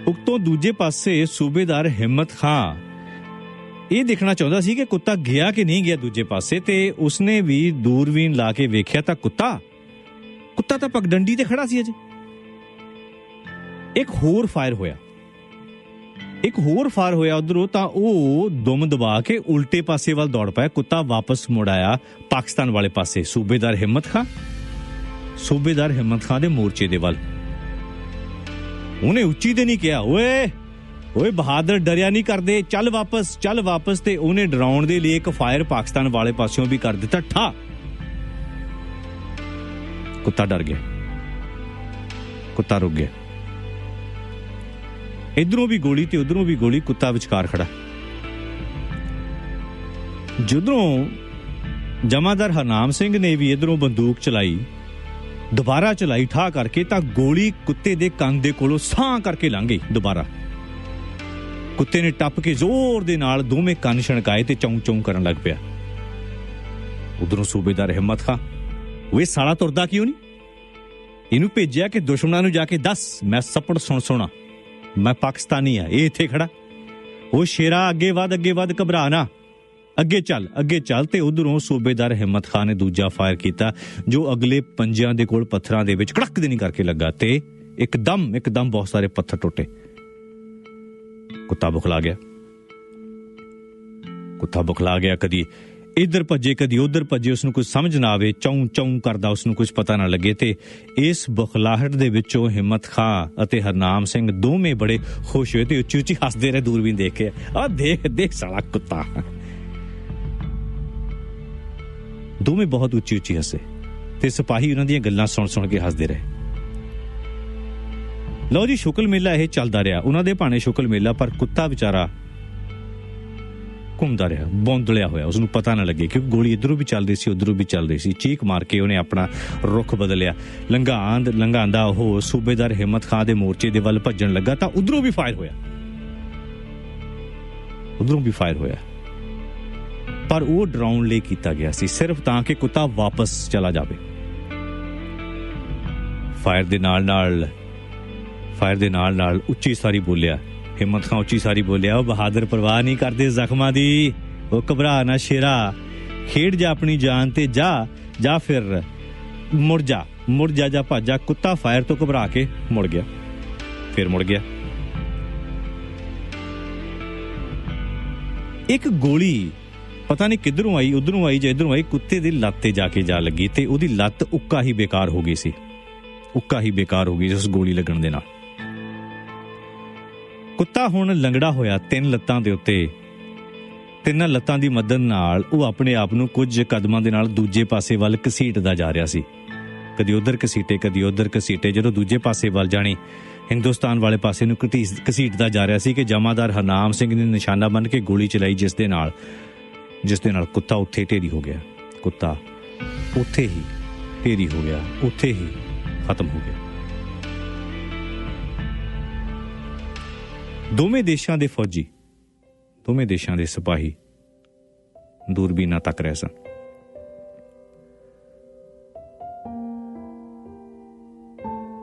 ਉਕਤੋਂ ਦੂਜੇ ਪਾਸੇ ਸੂਬੇਦਾਰ ਹਿੰਮਤ ਖਾਂ ਇਹ ਦੇਖਣਾ ਚਾਹੁੰਦਾ ਸੀ ਕਿ ਕੁੱਤਾ ਗਿਆ ਕਿ ਨਹੀਂ ਗਿਆ ਦੂਜੇ ਪਾਸੇ ਤੇ ਉਸਨੇ ਵੀ ਦੂਰਬੀਨ ਲਾ ਕੇ ਵੇਖਿਆ ਤਾਂ ਕੁੱਤਾ। ਕੁੱਤਾ ਤਾਂ ਪਗਡੰਡੀ ਤੇ ਖੜਾ ਸੀ ਅਜੇ। ਇੱਕ ਹੋਰ ਫਾਇਰ ਹੋਇਆ। ਇੱਕ ਹੋਰ ਫਾਇਰ ਹੋਇਆ ਉਧਰੋਂ ਤਾਂ ਉਹ ਦੁਮ ਦਬਾ ਕੇ ਉਲਟੇ ਪਾਸੇ ਵੱਲ ਦੌੜ ਪਿਆ। ਕੁੱਤਾ ਵਾਪਸ ਮੁੜ ਆਇਆ ਪਾਕਿਸਤਾਨ ਵਾਲੇ ਪਾਸੇ। ਸੂਬੇਦਾਰ ਹਿੰਮਤ ਖਾਨ ਸੂਬੇਦਾਰ ਹਿੰਮਤ ਖਾਨ ਦੇ ਮੋਰਚੇ ਦੇ ਵੱਲ। ਉਹਨੇ ਉੱਚੀ ਤੇ ਨਹੀਂ ਕਿਹਾ, ਓਏ ਓਏ ਬਹਾਦਰ, ਡਰਿਆ ਨਹੀਂ ਕਰਦੇ। ਚੱਲ ਵਾਪਸ ਚੱਲ ਵਾਪਸ ਤੇ ਉਹਨੇ ਡਰਾਉਣ ਦੇ ਲਈ ਇੱਕ ਫਾਇਰ ਪਾਕਿਸਤਾਨ ਵਾਲੇ ਪਾਸਿਓਂ ਵੀ ਕਰ ਦਿੱਤਾ ਠਾ। ਕੁੱਤਾ ਡਰ ਗਿਆ। ਕੁੱਤਾ ਰੁਕ ਗਿਆ। ਇਧਰੋਂ ਵੀ ਗੋਲੀ ਤੇ ਉਧਰੋਂ ਵੀ ਗੋਲੀ, ਕੁੱਤਾ ਵਿਚਕਾਰ ਖੜਾ। ਜਦੋਂ ਜਮਾਦਾਰ ਹਰਨਾਮ ਸਿੰਘ ਨੇ ਵੀ ਇਧਰੋਂ ਬੰਦੂਕ ਚਲਾਈ, ਦੁਬਾਰਾ ਚਲਾਈ ਠਾ ਕਰਕੇ ਤਾਂ ਗੋਲੀ ਕੁੱਤੇ ਦੇ ਕੰਨ ਦੇ ਕੋਲੋਂ ਸਾਹ ਕਰਕੇ ਲੰਘ ਗਈ, ਦੁਬਾਰਾ। ਕੁੱਤੇ ਨੇ ਟੱਪ ਕੇ ਜ਼ੋਰ ਦੇ ਨਾਲ ਦੋਵੇਂ ਕੰਨ ਛਣਕਾਏ ਤੇ ਚੌਂ ਚੌਂ ਕਰਨ ਲੱਗ ਪਿਆ। ਉਧਰੋਂ ਸੂਬੇਦਾਰ ਹਿੰਮਤ ਖਾਂ ਉਹ ਇਹ ਸਾਲਾ ਤੁਰਦਾ ਕਿਉਂ ਨਹੀਂ? ਇਹਨੂੰ ਭੇਜਿਆ ਕਿ ਦੁਸ਼ਮਣਾਂ ਨੂੰ ਜਾ ਕੇ ਦੱਸ, ਮੈਂ ਸੱਪੜ ਸੁਣ ਸੁਣਾ। ਮੈਂ ਪਾਕਿਸਤਾਨੀ ਆ, ਇਹ ਇੱਥੇ ਖੜਾ। ਉਹ ਸ਼ੇਰਾ ਅੱਗੇ ਵੱਧ ਅੱਗੇ ਵੱਧ ਘਬਰਾ ਨਾ। ਅੱਗੇ ਚੱਲ ਅੱਗੇ ਚੱਲ ਤੇ ਉਧਰੋਂ ਸੂਬੇਦਾਰ ਹਿੰਮਤ ਖਾਨ ਨੇ ਦੂਜਾ ਫਾਇਰ ਕੀਤਾ, ਜੋ ਅਗਲੇ ਪੰਜਿਆਂ ਦੇ ਕੋਲ ਪੱਥਰਾਂ ਦੇ ਵਿੱਚ ਕੜਕ ਦੇ ਨਹੀਂ ਕਰਕੇ ਲੱਗਾ ਤੇ ਇੱਕਦਮ ਇੱਕਦਮ ਬਹੁਤ ਸਾਰੇ ਪੱਥਰ ਟੁੱਟੇ। ਕੁੱਤਾ ਬੁਖਲਾ ਗਿਆ। ਕੁੱਤਾ ਬੁਖਲਾ ਗਿਆ ਕਦੀ ਇੱਧਰ ਭੱਜੇ, ਕਦੀ ਉੱਧਰ ਭੱਜੇ ਉਸ ਨੂੰ ਕੁਝ ਸਮਝ ਨਾ ਆਵੇ, ਚੌਂ ਚੌਂ ਕਰਦਾ ਉਸ ਨੂੰ ਕੁਝ ਪਤਾ ਨਾ ਲੱਗੇ ਤੇ ਇਸ ਬੁਖਲਾਹਟ ਦੇ ਵਿੱਚੋਂ ਹਿੰਮਤ ਖਾਂ ਅਤੇ ਹਰਨਾਮ ਸਿੰਘ ਦੋਵੇਂ ਬੜੇ ਖੁਸ਼ ਹੋਏ ਤੇ ਉੱਚੀ ਉੱਚੀ ਹੱਸਦੇ ਰਹੇ ਦੂਰਬੀਨ ਦੇਖ ਕੇ। ਆ ਦੇਖ ਦੇਖ ਸਾਲਾ ਕੁੱਤਾ। ਦੋਵੇਂ ਬਹੁਤ ਉੱਚੀ ਉੱਚੀ ਹੱਸੇ ਤੇ ਸਿਪਾਹੀ ਉਹਨਾਂ ਦੀਆਂ ਗੱਲਾਂ ਸੁਣ ਸੁਣ ਕੇ ਹੱਸਦੇ ਰਹੇ। ਲਓ ਜੀ, ਸ਼ੁਕਲ ਮੇਲਾ ਇਹ ਚੱਲਦਾ ਰਿਹਾ। ਉਹਨਾਂ ਦੇ ਭਾਣੇ ਸ਼ੁਕਲ ਮੇਲਾ, ਪਰ ਕੁੱਤਾ ਵਿਚਾਰਾ ਘੁੰਮਦਾ ਰਿਹਾ, ਬੌਂਦਲਿਆ ਹੋਇਆ। ਉਸ ਨੂੰ ਪਤਾ ਨਾ ਲੱਗੇ ਕਿਉਂਕਿ ਗੋਲੀ ਇਧਰੋਂ ਵੀ ਚੱਲਦੀ ਸੀ, ਉਧਰੋਂ ਵੀ ਚੱਲਦੀ ਸੀ। ਚੀਕ ਮਾਰ ਕੇ ਉਹਨੇ ਆਪਣਾ ਰੁਖ ਬਦਲਿਆ। ਲੰਘਾਂਦ, ਲੰਘਾਂਦਾ ਉਹ ਸੂਬੇਦਾਰ ਹਿੰਮਤ ਖਾਨ ਦੇ ਮੋਰਚੇ ਦੇ ਵੱਲ ਭੱਜਣ ਲੱਗਾ ਤਾਂ ਉਧਰੋਂ ਵੀ ਫਾਇਰ ਹੋਇਆ। ਉਧਰੋਂ ਵੀ ਫਾਇਰ ਹੋਇਆ। ਪਰ ਉਹ ਡਰਾਉਣ ਲਈ ਕੀਤਾ ਗਿਆ ਸੀ, ਸਿਰਫ ਤਾਂ ਕਿ ਕੁੱਤਾ ਵਾਪਸ ਚਲਾ ਜਾਵੇ। ਫਾਇਰ ਦੇ ਨਾਲ ਨਾਲ ਫਾਇਰ ਦੇ ਨਾਲ ਨਾਲ ਉੱਚੀ ਸਾਰੀ ਬੋਲਿਆ। ਹਿੰਮਤ ਖਾਂ ਉੱਚੀ ਸਾਰੀ ਬੋਲਿਆ। ਉਹ ਬਹਾਦਰ ਪਰਵਾਹ ਨਹੀਂ ਕਰਦੇ ਜ਼ਖਮਾਂ ਦੀ। ਉਹ ਘਬਰਾ ਨਾ ਸ਼ੇਰਾ। ਖੇਡ ਜਾ ਆਪਣੀ ਜਾਨ ਤੇ ਜਾ। ਜਾ ਫਿਰ ਮੁੜ ਜਾ। ਮੁੜ ਜਾ ਜਾ ਭਾਜਾ ਕੁੱਤਾ ਫਾਇਰ ਤੋਂ ਘਬਰਾ ਕੇ ਮੁੜ ਗਿਆ। ਫਿਰ ਮੁੜ ਗਿਆ। ਇੱਕ ਗੋਲੀ ਪਤਾ ਨਹੀਂ ਕਿੱਧਰੋਂ ਆਈ, ਉਧਰੋਂ ਆਈ ਜਾਂ ਇਧਰੋਂ ਆਈ। ਕੁੱਤੇ ਦੀ ਲੱਤ ਤੇ ਜਾ ਕੇ ਜਾ ਲੱਗੀ ਤੇ ਉਹਦੀ ਲੱਤ ਉੱਕਾ ਹੀ ਬੇਕਾਰ ਹੋ ਗਈ ਸੀ। ਉੱਕਾ ਹੀ ਬੇਕਾਰ ਹੋ ਗਈ ਉਸ ਗੋਲੀ ਲੱਗਣ ਦੇ ਨਾਲ। ਕੁੱਤਾ ਹੁਣ ਲੰਗੜਾ ਹੋਇਆ ਤਿੰਨ ਲੱਤਾਂ ਦੇ ਉੱਤੇ। ਤਿੰਨਾਂ ਲੱਤਾਂ ਦੀ ਮਦਦ ਨਾਲ ਉਹ ਆਪਣੇ ਆਪ ਨੂੰ ਕੁਝ ਕਦਮਾਂ ਦੇ ਨਾਲ ਦੂਜੇ ਪਾਸੇ ਵੱਲ ਘਸੀਟਦਾ ਜਾ ਰਿਹਾ ਸੀ। ਕਦੀ ਉਧਰ ਘਸੀਟੇ, ਕਦੀ ਉਧਰ ਘਸੀਟੇ। ਜਦੋਂ ਦੂਜੇ ਪਾਸੇ ਵੱਲ ਜਾਣੀ, ਹਿੰਦੁਸਤਾਨ ਵਾਲੇ ਪਾਸੇ ਨੂੰ ਘਟੀਸ- ਘਸੀਟਦਾ ਜਾ ਰਿਹਾ ਸੀ ਕਿ ਜਮਾਦਾਰ ਹਰਨਾਮ ਸਿੰਘ ਨੇ ਨਿਸ਼ਾਨਾ ਬੰਨ ਕੇ ਗੋਲੀ ਚਲਾਈ, ਜਿਸ ਦੇ ਨਾਲ, ਜਿਸ ਦੇ ਨਾਲ ਕੁੱਤਾ ਉੱਥੇ ਢੇਰੀ ਹੋ ਗਿਆ। ਕੁੱਤਾ ਉੱਥੇ ਹੀ ਢੇਰੀ ਹੋ ਗਿਆ, ਉੱਥੇ ਹੀ ਖਤਮ ਹੋ ਗਿਆ। ਦੋਵੇਂ ਦੇਸ਼ਾਂ ਦੇ ਫੌਜੀ, ਦੋਵੇਂ ਦੇਸ਼ਾਂ ਦੇ ਸਿਪਾਹੀ ਦੂਰਬੀਨਾਂ ਤੱਕ ਰਹੇ ਸਨ।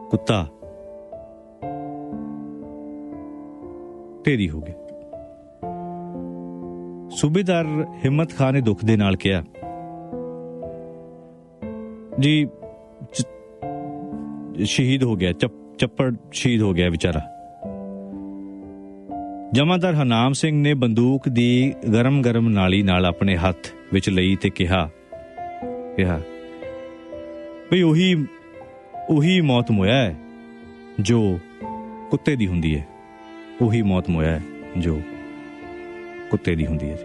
ਕੁੱਤਾ ਢੇਰੀ ਹੋ ਗਿਆ। ਸੂਬੇਦਾਰ ਹਿੰਮਤ ਖਾਨ ਨੇ ਦੁੱਖ ਦੇ ਨਾਲ ਕਿਹਾ, ਜੀ ਸ਼ਹੀਦ ਹੋ ਗਿਆ ਚੱਪੜ ਸ਼ਹੀਦ ਹੋ ਗਿਆ ਵਿਚਾਰਾ। ਜਮਾਦਾਰ ਹਰਨਾਮ ਸਿੰਘ ਨੇ ਬੰਦੂਕ ਦੀ ਗਰਮ-ਗਰਮ ਨਾਲੀ ਨਾਲ ਆਪਣੇ ਹੱਥ ਵਿੱਚ ਲਈ ਤੇ ਕਿਹਾ ਕਿਹਾ ਵੀ ਉਹੀ ਉਹੀ ਮੌਤ ਮੋਇਆ ਹੈ, ਜੋ ਕੁੱਤੇ ਦੀ ਹੁੰਦੀ ਹੈ। ਉਹੀ ਮੌਤ ਮੋਇਆ ਹੈ, ਜੋ ਕੁੱਤੇ ਦੀ ਹੁੰਦੀ ਹੈ।